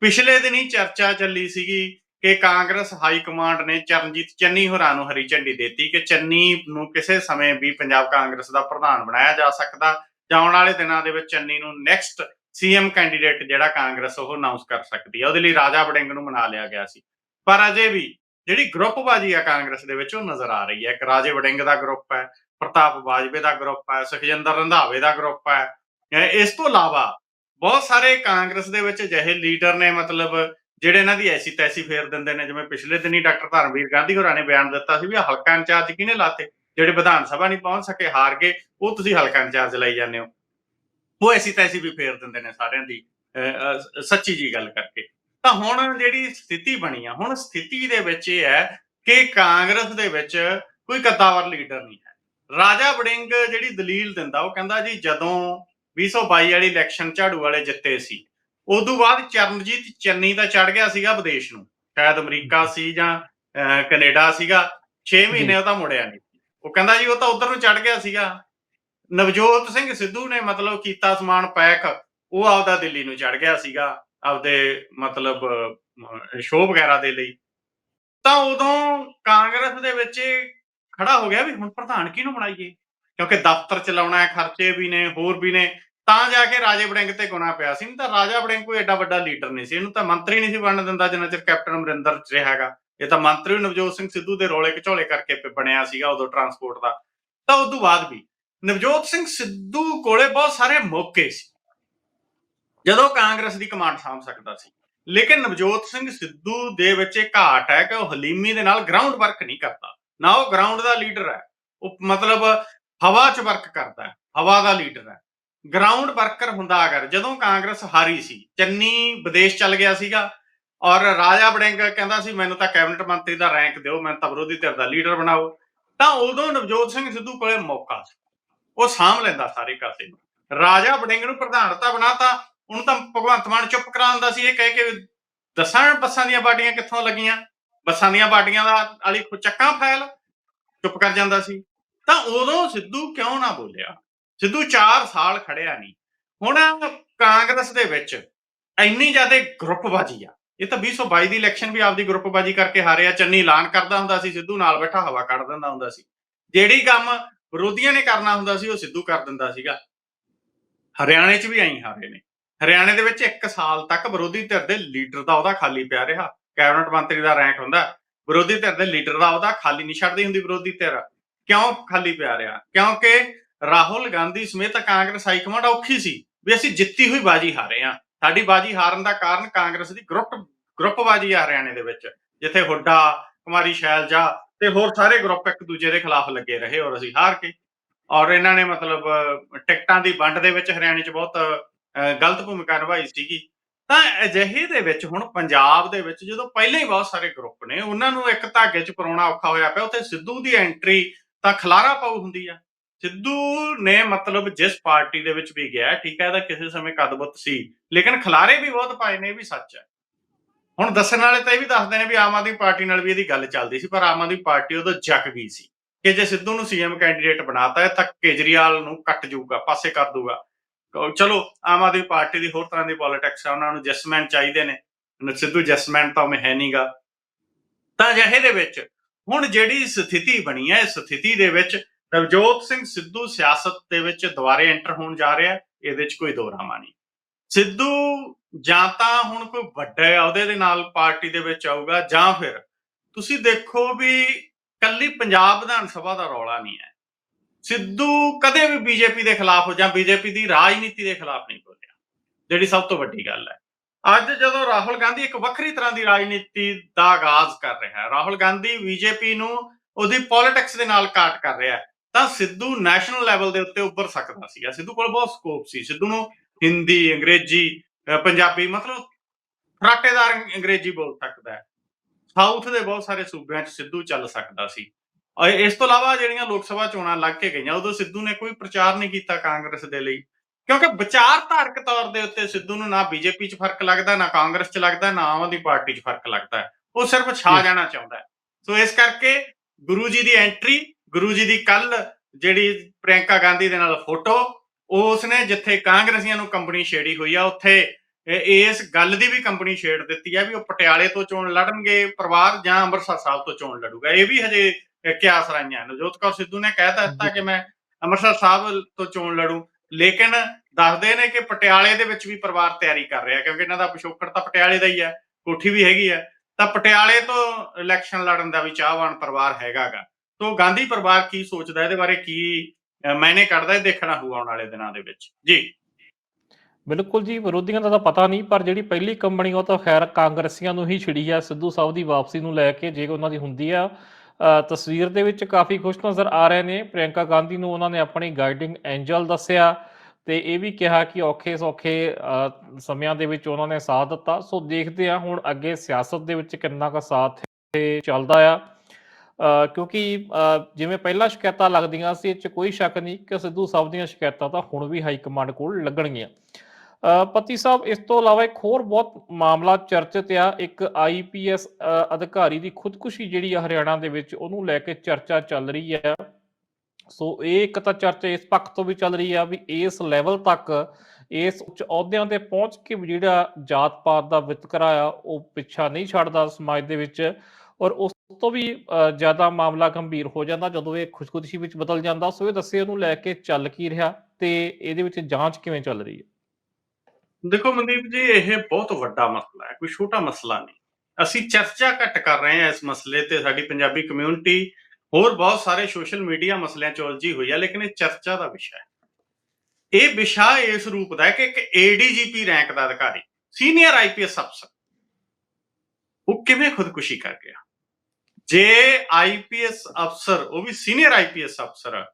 Speaker 2: ਪਿਛਲੇ ਦਿਨੀ ਚਰਚਾ ਚੱਲੀ ਸੀਗੀ ਕਿ ਕਾਂਗਰਸ ਹਾਈ ਕਮਾਂਡ ਨੇ ਚਰਨਜੀਤ ਚੰਨੀ ਹੋਰਾਂ ਨੂੰ ਹਰੀ ਝੰਡੀ ਦਿੱਤੀ ਕਿ ਚੰਨੀ ਨੂੰ ਕਿਸੇ ਸਮੇਂ ਵੀ ਪੰਜਾਬ ਕਾਂਗਰਸ ਦਾ ਪ੍ਰਧਾਨ ਬਣਾਇਆ ਜਾ ਸਕਦਾ, ਜਾਂ ਆਉਣ ਵਾਲੇ ਦਿਨਾਂ ਦੇ ਵਿੱਚ ਚੰਨੀ ਨੂੰ ਨੈਕਸਟ ਸੀਐਮ ਕੈਂਡੀਡੇਟ ਜਿਹੜਾ ਕਾਂਗਰਸ ਉਹ ਅਨਾਉਂਸ ਕਰ ਸਕਦੀ ਹੈ। ਉਹਦੇ ਲਈ ਰਾਜਾ ਵੜਿੰਗ ਨੂੰ ਮਨਾ ਲਿਆ ਗਿਆ ਸੀ। ਪਰ ਅਜੇ ਵੀ ਜਿਹੜੀ ਗਰੁੱਪਬਾਜੀ ਆ ਕਾਂਗਰਸ ਦੇ ਵਿੱਚ ਉਹ ਨਜ਼ਰ ਆ ਰਹੀ ਹੈ। ਇੱਕ ਰਾਜੇ ਵੜਿੰਗ ਦਾ ਗਰੁੱਪ ਹੈ ਪ੍ਰਤਾਪ ਬਾਜਵੇ ਦਾ ਗਰੁੱਪ ਹੈ ਸੁਖਜਿੰਦਰ ਰੰਧਾਵੇ ਦਾ ਗਰੁੱਪ ਹੈ। ਇਸ ਤੋਂ ਇਲਾਵਾ ਬਹੁਤ ਸਾਰੇ ਕਾਂਗਰਸ ਦੇ ਵਿੱਚ ਅਜਿਹੇ ਲੀਡਰ ਨੇ ਮਤਲਬ ਜਿਹੜੇ ਇਹਨਾਂ ਦੀ ਐਸੀ ਤੈਸੀ ਫੇਰ ਦਿੰਦੇ ਨੇ ਜਿਵੇਂ ਪਿਛਲੇ ਦਿਨੀ ਡਾਕਟਰ ਧਰਮਵੀਰ ਗਾਂਧੀ ਹੋਰਾਂ ਨੇ ਬਿਆਨ ਦਿੱਤਾ ਸੀ ਵੀ ਹਲਕਾ ਇੰਚਾਰਜ ਕਿਹਨੇ ਲਾਤੇ? ਜਿਹੜੇ ਵਿਧਾਨ ਸਭਾ ਨਹੀਂ ਪਹੁੰਚ ਸਕੇ ਹਾਰ ਗਏ ਉਹ ਤੁਸੀਂ ਹਲਕਾ ਇੰਚਾਰਜ ਲਈ ਜਾਂਦੇ ਹੋ। ਉਹ ਐਸੀ ਤੈਸੀ ਵੀ ਫੇਰ ਦਿੰਦੇ ਨੇ ਸਾਰਿਆਂ ਦੀ ਅਹ, ਸੱਚੀ ਜੀ ਗੱਲ ਕਰਕੇ। ਤਾਂ ਹੁਣ ਜਿਹੜੀ ਸਥਿਤੀ ਬਣੀ ਆ ਹੁਣ ਸਥਿਤੀ ਦੇ ਵਿੱਚ ਇਹ ਹੈ ਕਿ ਕਾਂਗਰਸ ਦੇ ਵਿੱਚ ਕੋਈ ਕੱਦਾਵਰ ਲੀਡਰ ਨਹੀਂ ਹੈ। ਰਾਜਾ ਵੜਿੰਗ ਜਿਹੜੀ ਦਲੀਲ ਦਿੰਦਾ ਉਹ ਕਹਿੰਦਾ ਜੀ ਜਦੋਂ 2022 ਵਾਲੀ ਇਲੈਕਸ਼ਨ ਝਾੜੂ ਵਾਲੇ ਜਿੱਤੇ ਸੀ ਉਦੋਂ ਬਾਅਦ ਚਰਨਜੀਤ ਚੰਨੀ ਦਾ ਚੜ ਗਿਆ ਸੀਗਾ ਵਿਦੇਸ਼ ਨੂੰ। ਸ਼ਾਇਦ ਅਮਰੀਕਾ ਸੀ ਜਾਂ ਕੈਨੇਡਾ ਸੀਗਾ 6 ਮਹੀਨੇ ਉਹ ਤਾਂ ਮੁੜਿਆ ਨਹੀਂ। ਉਹ ਕਹਿੰਦਾ ਜੀ ਉਹ ਤਾਂ ਉਧਰ ਨੂੰ ਚੜ ਗਿਆ ਸੀਗਾ। ਨਵਜੋਤ ਸਿੰਘ ਸਿੱਧੂ ਨੇ ਮਤਲਬ ਕੀਤਾ ਸਮਾਨ ਪੈਕ ਉਹ ਆਪਦਾ ਦਿੱਲੀ ਨੂੰ ਚੜ ਗਿਆ ਸੀਗਾ। ਆਪਦੇ ਮਤਲਬ ਸ਼ੋਅ ਵਗੈਰਾ ਦੇ ਲਈ। ਤਾਂ ਉਦੋਂ ਕਾਂਗਰਸ ਦੇ ਵਿੱਚ ਖੜਾ ਹੋ ਗਿਆ ਵੀ ਹੁਣ ਪ੍ਰਧਾਨ ਕਿਹਨੂੰ ਬਣਾਈਏ? ਕਿਉਂਕਿ ਦਫ਼ਤਰ ਚਲਾਉਣਾ ਹੈ, ਖਰਚੇ ਵੀ ਨੇ, ਹੋਰ ਵੀ ਨੇ, ਤਾਂ ਜਾ ਕੇ ਰਾਜੇ ਵੜਿੰਗ ਤੇ ਗੁਣਾ ਪਿਆ ਸੀ। ਨਹੀਂ ਤਾਂ ਰਾਜਾ ਬੜਿੰਗ ਕੋਈ ਐਡਾ ਵੱਡਾ ਲੀਡਰ ਨਹੀਂ ਸੀ। ਇਹਨੂੰ ਤਾਂ ਮੰਤਰੀ ਨਹੀਂ ਸੀ ਬਣਨ ਦਿੰਦਾ ਜਿੰਨਾ ਚਿਰ ਕੈਪਟਨ ਅਮਰਿੰਦਰ ਚ ਰਿਹਾਗਾ ਇਹ ਤਾਂ ਮੰਤਰੀ ਨਵਜੋਤ ਸਿੰਘ ਸਿੱਧੂ ਦੇ ਰੋਲੇ ਘਚੋਲੇ ਕਰਕੇ ਬਣਿਆ ਸੀਗਾ ਉਦੋਂ ਟਰਾਂਸਪੋਰਟ ਦਾ। ਤਾਂ ਉਦੋਂ ਬਾਅਦ ਵੀ ਨਵਜੋਤ ਸਿੰਘ ਸਿੱਧੂ ਕੋਲੇ ਬਹੁਤ ਸਾਰੇ ਮੌਕੇ ਸੀ। ਜਦੋਂ ਕਾਂਗਰਸ ਦੀ ਕਮਾਂਡ ਸਾਂਭ ਸਕਦਾ ਸੀ। ਲੇਕਿਨ ਨਵਜੋਤ ਸਿੰਘ ਸਿੱਧੂ ਦੇ ਵਿੱਚ ਇਹ ਘਾਟ ਹੈ ਕਿ ਉਹ ਹਲੀਮੀ ਦੇ ਨਾਲ ਗਰਾਊਂਡ ਵਰਕ ਨਹੀਂ ਕਰਦਾ। ਨਾ ਉਹ ਗਰਾਊਂਡ ਦਾ ਲੀਡਰ ਹੈ। ਉਹ ਮਤਲਬ ਹਵਾ 'ਚ ਵਰਕ ਕਰਦਾ ਹੈ। ਹਵਾ ਦਾ ਲੀਡਰ ਹੈ। ਗਰਾਊਂਡ ਵਰਕਰ ਹੁੰਦਾ ਅਗਰ ਜਦੋਂ ਕਾਂਗਰਸ ਹਾਰੀ ਸੀ, ਚੰਨੀ ਵਿਦੇਸ਼ ਚੱਲ ਗਿਆ ਸੀਗਾ ਔਰ ਰਾਜਾ ਵੜਿੰਗ ਕਹਿੰਦਾ ਸੀ, ਮੈਨੂੰ ਤਾਂ ਕੈਬਨਿਟ ਮੰਤਰੀ ਦਾ ਰੈਂਕ ਦਿਓ ਮੈਨੂੰ ਤਾਂ ਵਿਰੋਧੀ ਧਿਰ ਦਾ ਲੀਡਰ ਬਣਾਓ। ਤਾਂ ਉਦੋਂ ਨਵਜੋਤ ਸਿੰਘ ਸਿੱਧੂ ਕੋਲੇ ਮੌਕਾ ਸੀ। ਉਹ ਸਾਂਭ ਲੈਂਦਾ ਸਾਰੇ ਕਾਸੇ ਨੂੰ। ਰਾਜਾ ਵੜਿੰਗ ਨੂੰ ਪ੍ਰਧਾਨਤਾ ਬਣਾਤਾ ਉਹਨੂੰ ਤਾਂ ਭਗਵੰਤ ਮਾਨ ਚੁੱਪ ਕਰਾਉਂਦਾ ਸੀ, ਇਹ ਕਹਿ ਕੇ ਦੱਸਾਂ ਬੱਸਾਂ ਦੀਆਂ ਬਾਟੀਆਂ ਕਿੱਥੋਂ ਲੱਗੀਆਂ? ਬੱਸਾਂ ਦੀਆਂ ਬਾਟੀਆਂ ਦਾ ਵਾਲੀ ਚੱਕਾਂ ਫਾਈਲ ਚੁੱਪ ਕਰ ਜਾਂਦਾ ਸੀ। ਤਾਂ ਉਦੋਂ ਸਿੱਧੂ ਕਿਉਂ ਨਾ ਬੋਲਿਆ? ਸਿੱਧੂ 4 ਸਾਲ ਖੜਿਆ ਨਹੀਂ। ਹੁਣ ਕਾਂਗਰਸ ਦੇ ਵਿੱਚ ਇੰਨੀ ਜ਼ਿਆਦਾ ਗਰੁੱਪਬਾਜੀ ਆ। ਇਹ ਤਾਂ 2022 ਦੀ ਇਲੈਕਸ਼ਨ ਵੀ ਆਪਦੀ ਗਰੁੱਪਬਾਜੀ ਕਰਕੇ ਹਾਰਿਆ। ਚੰਨੀ ਐਲਾਨ ਕਰਦਾ ਹੁੰਦਾ ਸੀ, ਸਿੱਧੂ ਨਾਲ ਬੈਠਾ ਹਵਾ ਕੱਢ ਦਿੰਦਾ ਹੁੰਦਾ ਸੀ। ਜਿਹੜੀ ਕੰਮ ਵਿਰੋਧੀਆਂ ਨੇ ਕਰਨਾ ਹੁੰਦਾ ਸੀ, ਉਹ ਸਿੱਧੂ ਕਰ ਦਿੰਦਾ ਸੀਗਾ। ਹਰਿਆਣੇ 'ਚ ਵੀ ਐਂ ਹਾਰੇ ਨੇ। ਹਰਿਆਣੇ ਦੇ ਵਿੱਚ 1 ਸਾਲ ਤੱਕ ਵਿਰੋਧੀ ਧਿਰ ਦੇ ਲੀਡਰ ਦਾ ਉਹਦਾ ਖਾਲੀ ਪਿਆ ਰਿਹਾ। ਕੈਬਨਿਟ ਮੰਤਰੀ ਦਾ ਰੈਂਕ ਹੁੰਦਾ ਵਿਰੋਧੀ ਧਿਰ ਦੇ ਲੀਡਰ ਦਾ ਉਹਦਾ ਖਾਲੀ ਨਹੀਂ ਛੱਡਦੀ ਹੁੰਦੀ ਵਿਰੋਧੀ ਧਿਰ। ਕਿਉਂ ਖਾਲੀ ਪਿਆ ਰਿਹਾ? ਕਿਉਂਕਿ ਰਾਹੁਲ ਗਾਂਧੀ ਸਮੇਤ ਕਾਂਗਰਸ ਹਾਈ ਕਮਾਂਡ ਔਖੀ ਸੀ ਵੀ ਅਸੀਂ ਜਿੱਤੀ ਹੋਈ ਬਾਜੀ ਹਾਰੇ ਆ ਸਾਡੀ ਬਾਜੀ ਹਾਰਨ ਦਾ ਕਾਰਨ ਕਾਂਗਰਸ ਦੀ ਗਰੁੱਪ ਗਰੁੱਪਬਾਜੀ ਆ ਹਰਿਆਣੇ ਦੇ ਵਿੱਚ, ਜਿੱਥੇ ਹੁੱਡਾ, ਕੁਮਾਰੀ ਸ਼ੈਲਜਾ ਤੇ ਹੋਰ ਸਾਰੇ ਗਰੁੱਪ ਇੱਕ ਦੂਜੇ ਦੇ ਖਿਲਾਫ ਲੱਗੇ ਰਹੇ ਔਰ ਅਸੀਂ ਹਾਰ ਕੇ। ਔਰ ਇਹਨਾਂ ਨੇ ਮਤਲਬ, ਟਿਕਟਾਂ ਦੀ ਵੰਡ ਦੇ ਵਿੱਚ ਹਰਿਆਣੇ 'ਚ ਬਹੁਤ ਗਲਤ ਭੂਮਿਕਾ ਨਿਭਾਈ ਸੀਗੀ, ਤਾਂ ਅਜਿਹੇ ਦੇ ਵਿੱਚ ਹੁਣ ਪੰਜਾਬ ਦੇ ਵਿੱਚ ਜਦੋਂ ਪਹਿਲਾਂ ਹੀ ਬਹੁਤ ਸਾਰੇ ਗਰੁੱਪ ਨੇ, ਉਹਨਾਂ ਨੂੰ ਇੱਕ ਧਾਗੇ 'ਚ ਪਰੋਣਾ ਔਖਾ ਹੋਇਆ ਪਿਆ, ਉੱਥੇ ਸਿੱਧੂ ਦੀ ਐਂਟਰੀ ਤਾਂ ਖਲਾਰਾ ਪਾਉ ਹੁੰਦੀ ਆ। ਸਿੱਧੂ ਨੇ ਮਤਲਬ ਜਿਸ ਪਾਰਟੀ ਦੇ ਵਿੱਚ ਵੀ ਗਿਆ, ਠੀਕ ਹੈ ਇਹਦਾ ਕਿਸੇ ਸਮੇਂ ਕਦਬਤ ਸੀ, ਲੇਕਿਨ ਖਲਾਰੇ ਵੀ ਬਹੁਤ ਪਾਏ ਨੇ, ਇਹ ਵੀ ਸੱਚ ਹੈ ਹੁਣ ਦੱਸਣ ਵਾਲੇ ਤਾਂ ਇਹ ਵੀ ਦੱਸਦੇ ਨੇ ਵੀ ਆਮ ਆਦਮੀ ਪਾਰਟੀ ਨਾਲ ਵੀ ਇਹਦੀ ਗੱਲ ਚੱਲਦੀ ਸੀ, ਪਰ ਆਮ ਆਦਮੀ ਪਾਰਟੀ ਉਦੋਂ ਜੱਕ ਗਈ ਸੀ ਕਿ ਜੇ ਸਿੱਧੂ ਨੂੰ ਸੀਐਮ ਕੈਂਡੀਡੇਟ ਬਣਾਤਾ ਹੈ ਤਾਂ ਕੇਜਰੀਵਾਲ ਨੂੰ ਕੱਟ ਜਾਊਗਾ, ਪਾਸੇ ਕਰ ਦੂਗਾ ਚਲੋ, ਆਮ ਆਦਮੀ ਪਾਰਟੀ ਦੀ ਹੋਰ ਤਰ੍ਹਾਂ ਦੀ ਪੋਲਿਟਿਕਸ ਆ, ਉਹਨਾਂ ਨੂੰ ਜਸਮੈਨ ਚਾਹੀਦੇ ਨੇ। ਸਿੱਧੂ ਜਸਮੈਨ ਤਾਂ ਉਹ ਹੈ ਨਹੀਂਗਾ ਤਾਂ ਅਜਿਹੇ ਦੇ ਵਿੱਚ ਹੁਣ ਜਿਹੜੀ ਸਥਿਤੀ ਬਣੀ ਹੈ, ਇਸ ਸਥਿਤੀ ਦੇ ਵਿੱਚ ਨਵਜੋਤ ਸਿੰਘ ਸਿੱਧੂ ਸਿਆਸਤ ਦੇ ਵਿੱਚ ਦੁਬਾਰੇ ਐਂਟਰ ਹੋਣ ਜਾ ਰਿਹਾ ਇਹਦੇ 'ਚ ਕੋਈ ਦੋ ਰਾਮਾ ਨਹੀਂ। ਸਿੱਧੂ ਜਾਂ ਤਾਂ ਹੁਣ ਕੋਈ ਵੱਡੇ ਅਹੁਦੇ ਦੇ ਨਾਲ ਪਾਰਟੀ ਦੇ ਵਿੱਚ ਆਊਗਾ, ਜਾਂ ਫਿਰ ਤੁਸੀਂ ਦੇਖੋ ਵੀ ਕੱਲੀ ਪੰਜਾਬ ਵਿਧਾਨ ਸਭਾ ਦਾ ਰੌਲਾ ਨਹੀਂ ਹੈ। ਸਿੱਧੂ ਕਦੇ ਵੀ ਬੀਜੇਪੀ ਦੇ ਖਿਲਾਫ ਜਾਂ ਬੀਜੇਪੀ ਦੀ ਰਾਜਨੀਤੀ ਦੇ ਖਿਲਾਫ ਨਹੀਂ ਬੋਲਿਆ, ਜਿਹੜੀ ਸਭ ਤੋਂ ਵੱਡੀ ਗੱਲ ਹੈ। ਅੱਜ ਜਦੋਂ ਰਾਹੁਲ ਗਾਂਧੀ ਇੱਕ ਵੱਖਰੀ ਤਰ੍ਹਾਂ ਦੀ ਰਾਜਨੀਤੀ ਦਾ ਆਗਾਜ਼ ਕਰ ਰਿਹਾ ਹੈ, ਰਾਹੁਲ ਗਾਂਧੀ ਬੀਜੇਪੀ ਨੂੰ ਉਹਦੀ ਪੋਲਿਟਿਕਸ ਦੇ ਨਾਲ ਕਾਟ ਕਰ ਰਿਹਾ ਹੈ, ਤਾਂ ਸਿੱਧੂ ਨੈਸ਼ਨਲ ਲੈਵਲ ਦੇ ਉੱਤੇ ਉੱਭਰ ਸਕਦਾ ਸੀਗਾ। ਸਿੱਧੂ ਕੋਲ ਬਹੁਤ ਸਕੋਪ ਸੀ। ਸਿੱਧੂ ਨੂੰ ਹਿੰਦੀ, ਅੰਗਰੇਜ਼ੀ ਪੰਜਾਬੀ ਮਤਲਬ ਫਰਾਟੇਦਾਰ ਅੰਗਰੇਜ਼ੀ ਬੋਲ ਸਕਦਾ ਹੈ। ਸਾਊਥ ਦੇ ਬਹੁਤ ਸਾਰੇ ਸੂਬਿਆਂ 'ਚ ਸਿੱਧੂ ਚੱਲ ਸਕਦਾ ਸੀ। ਇਸ ਤੋਂ ਇਲਾਵਾ ਜਿਹੜੀਆਂ ਲੋਕ ਸਭਾ ਚੋਣਾਂ ਲੱਗ ਕੇ ਗਈਆਂ ਉਦੋਂ ਸਿੱਧੂ ਨੇ ਕੋਈ ਪ੍ਰਚਾਰ ਨਹੀਂ ਕੀਤਾ ਕਾਂਗਰਸ ਦੇ ਲਈ ਕਿਉਂਕਿ ਵਿਚਾਰਧਾਰਕ ਤੌਰ ਦੇ ਉੱਤੇ ਸਿੱਧੂ ਨੂੰ ਨਾ ਬੀਜੇਪੀ 'ਚ ਫ਼ਰਕ ਲੱਗਦਾ ਨਾ ਕਾਂਗਰਸ 'ਚ ਲੱਗਦਾ ਨਾ ਆਮ ਆਦਮੀ ਪਾਰਟੀ 'ਚ ਫ਼ਰਕ ਲੱਗਦਾ। ਉਹ ਸਿਰਫ ਛਾ। ਜਾਣਾ ਚਾਹੁੰਦਾ ਸੋ ਇਸ ਕਰਕੇ ਗੁਰੂ ਜੀ ਦੀ ਐਂਟਰੀ ਗੁਰੂ ਜੀ ਦੀ ਕੱਲ ਜਿਹੜੀ ਪ੍ਰਿਯੰਕਾ ਗਾਂਧੀ ਦੇ ਨਾਲ ਫੋਟੋ ਉਸ ਨੇ ਜਿੱਥੇ ਕਾਂਗਰਸੀਆਂ ਨੂੰ ਕੰਪਨੀ ਛੇੜੀ ਹੋਈ ਆ ਉੱਥੇ ਇਸ ਗੱਲ ਦੀ ਵੀ ਕੰਪਨੀ ਛੇੜ ਦਿੱਤੀ ਹੈ ਵੀ ਉਹ ਪਟਿਆਲੇ ਤੋਂ ਚੋਣ ਲੜਨਗੇ ਪਰਿਵਾਰ ਜਾਂ ਅੰਮ੍ਰਿਤਸਰ ਸਾਹਿਬ ਤੋਂ ਚੋਣ ਲੜੂਗਾ ਇਹ ਵੀ ਹਜੇ ਕਿਆਸ ਰਾਈਆਂ ਨਵਜੋਤ ਕੌਰ ਸਿੱਧੂ ਨੇ ਕਹਿ ਦਿੱਤਾ ਕਿ ਮੈਂ ਅੰਮ੍ਰਿਤਸਰ ਸਾਹਿਬ ਤੋਂ ਚੋਣ ਲੜੂ। ਲੇਕਿਨ ਦੱਸਦੇ ਨੇ ਕਿ ਪਟਿਆਲੇ ਦੇ ਵਿੱਚ ਵੀ ਪਰਿਵਾਰ ਤਿਆਰੀ ਕਰ ਰਿਹਾ ਕਿਉਂਕਿ ਇਹਨਾਂ ਦਾ ਪਿਛੋਕੜ ਤਾਂ ਪਟਿਆਲੇ ਦਾ ਹੀ ਹੈ ਕੋਠੀ ਵੀ ਹੈਗੀ ਹੈ। ਤਾਂ ਪਟਿਆਲੇ ਤੋਂ ਇਲੈਕਸ਼ਨ ਲੜਨ ਦਾ ਵੀ ਚਾਹਵਾਨ ਪਰਿਵਾਰ ਹੈਗਾਗਾ। ਤੋਂ ਗਾਂਧੀ ਪਰਿਵਾਰ ਕੀ ਸੋਚਦਾ ਇਹਦੇ ਬਾਰੇ ਕੀ ਮਾਇਨੇ ਕੱਢਦਾ ਇਹ ਦੇਖਣਾ ਹੋਊ ਆਉਣ ਵਾਲੇ ਦਿਨਾਂ ਦੇ ਵਿੱਚ। ਜੀ।
Speaker 1: ਬਿਲਕੁਲ ਜੀ ਵਿਰੋਧੀਆਂ ਦਾ ਤਾਂ ਪਤਾ ਨਹੀਂ ਪਰ ਜਿਹੜੀ ਪਹਿਲੀ ਕੰਪਨੀ ਉਹ ਤਾਂ ਖੈਰ ਕਾਂਗਰਸੀਆਂ ਨੂੰ ਹੀ ਛਿੜੀ ਆ ਸਿੱਧੂ ਸਾਹਿਬ ਦੀ ਵਾਪਸੀ ਨੂੰ ਲੈ ਕੇ ਜੇ ਉਹਨਾਂ ਦੀ ਹੁੰਦੀ ਆ ਤਸਵੀਰ ਦੇ ਵਿੱਚ ਕਾਫੀ ਖੁਸ਼ ਨਜ਼ਰ ਆ ਰਹੇ ਨੇ। ਪ੍ਰਿਯੰਕਾ ਗਾਂਧੀ ਨੂੰ ਉਹਨਾਂ ਨੇ ਆਪਣੀ ਗਾਈਡਿੰਗ ਐਂਜਲ ਦੱਸਿਆ ਤੇ ਇਹ ਵੀ ਕਿਹਾ ਕਿ ਔਖੇ ਸੌਖੇ ਸਮਿਆਂ ਦੇ ਵਿੱਚ ਉਹਨਾਂ ਨੇ ਸਾਥ ਦਿੱਤਾ। ਸੋ ਦੇਖਦੇ ਆ ਹੁਣ ਅੱਗੇ ਸਿਆਸਤ ਦੇ ਵਿੱਚ ਕਿੰਨਾ ਕੁ ਸਾਥ ਚੱਲਦਾ ਆ। ਕਿਉਂਕਿ ਜਿਵੇਂ ਪਹਿਲਾਂ ਸ਼ਿਕਾਇਤਾਂ ਲੱਗਦੀਆਂ ਸੀ, ਇਹ 'ਚ ਕੋਈ ਸ਼ੱਕ ਨਹੀਂ ਕਿ ਸਿੱਧੂ ਸਾਹਿਬ ਦੀਆਂ ਸ਼ਿਕਾਇਤਾਂ ਤਾਂ ਹੁਣ ਵੀ ਹਾਈ ਕਮਾਂਡ ਕੋਲ ਲੱਗਣਗੀਆਂ। ਪਤੀ ਸਾਹਿਬ ਇਸ ਤੋਂ ਇਲਾਵਾ ਇੱਕ ਹੋਰ ਬਹੁਤ ਮਾਮਲਾ ਚਰਚਿਤ ਆ ਇੱਕ ਆਈਪੀਐਸ ਅਧਿਕਾਰੀ ਦੀ ਖੁਦਕੁਸ਼ੀ ਜਿਹੜੀ ਆ ਹਰਿਆਣਾ ਦੇ ਵਿੱਚ ਉਹਨੂੰ ਲੈ ਕੇ ਚਰਚਾ ਚੱਲ ਰਹੀ ਹੈ। ਸੋ ਇਹ ਇੱਕ ਤਾਂ ਚਰਚਾ ਇਸ ਪੱਖ ਤੋਂ ਵੀ ਚੱਲ ਰਹੀ ਆ ਵੀ ਇਸ ਲੈਵਲ ਤੱਕ ਇਸ ਉੱਚ ਅਹੁਦਿਆਂ ਤੇ ਪਹੁੰਚ ਕੇ ਵੀ ਜਿਹੜਾ ਜਾਤ ਪਾਤ ਦਾ ਵਿਤਕਰਾ ਆ ਉਹ ਪਿੱਛਾ ਨਹੀਂ ਛੱਡਦਾ ਸਮਾਜ ਦੇ ਵਿੱਚ ਔਰ ਉਸ ਤੋਂ ਵੀ ਅ, ਜ਼ਿਆਦਾ ਮਾਮਲਾ ਗੰਭੀਰ ਹੋ ਜਾਂਦਾ ਜਦੋਂ ਇਹ ਖੁਦਕੁਸ਼ੀ ਵਿੱਚ ਬਦਲ ਜਾਂਦਾ। ਸੋ ਇਹ ਦੱਸੇ ਉਹਨੂੰ ਲੈ ਕੇ ਚੱਲ ਕੀ ਰਿਹਾ ਤੇ ਇਹਦੇ ਵਿੱਚ ਜਾਂਚ ਕਿਵੇਂ ਚੱਲ ਰਹੀ ਹੈ?
Speaker 2: ਦੇਖੋ ਮਨਦੀਪ ਜੀ, ਇਹ ਬਹੁਤ ਵੱਡਾ ਮਸਲਾ ਹੈ, ਕੋਈ ਛੋਟਾ ਮਸਲਾ ਨਹੀਂ। ਅਸੀਂ ਚਰਚਾ ਘੱਟ ਕਰ ਰਹੇ ਹਾਂ ਇਸ ਮਸਲੇ ਤੇ, ਸਾਡੀ ਪੰਜਾਬੀ ਕਮਿਊਨਿਟੀ ਹੋਰ ਬਹੁਤ ਸਾਰੇ ਸੋਸ਼ਲ ਮੀਡੀਆ ਮਸਲਿਆਂ 'ਚ ਉਲਝੀ ਹੋਈ ਹੈ, ਲੇਕਿਨ ਇਹ ਚਰਚਾ ਦਾ ਵਿਸ਼ਾ ਹੈ। ਇਹ ਵਿਸ਼ਾ ਇਸ ਰੂਪ ਦਾ ਹੈ ਕਿ ਇੱਕ ਏਡੀਜੀਪੀ ਰੈਂਕ ਦਾ ਅਧਿਕਾਰੀ ਸੀਨੀਅਰ ਆਈਪੀਐਸ ਅਫਸਰ ਉਹ ਕਿਵੇਂ ਖੁਦਕੁਸ਼ੀ ਕਰ ਗਿਆ? ਜੇ ਆਈਪੀਐਸ ਅਫਸਰ ਉਹ ਵੀ ਸੀਨੀਅਰ ਆਈਪੀਐਸ ਅਫਸਰ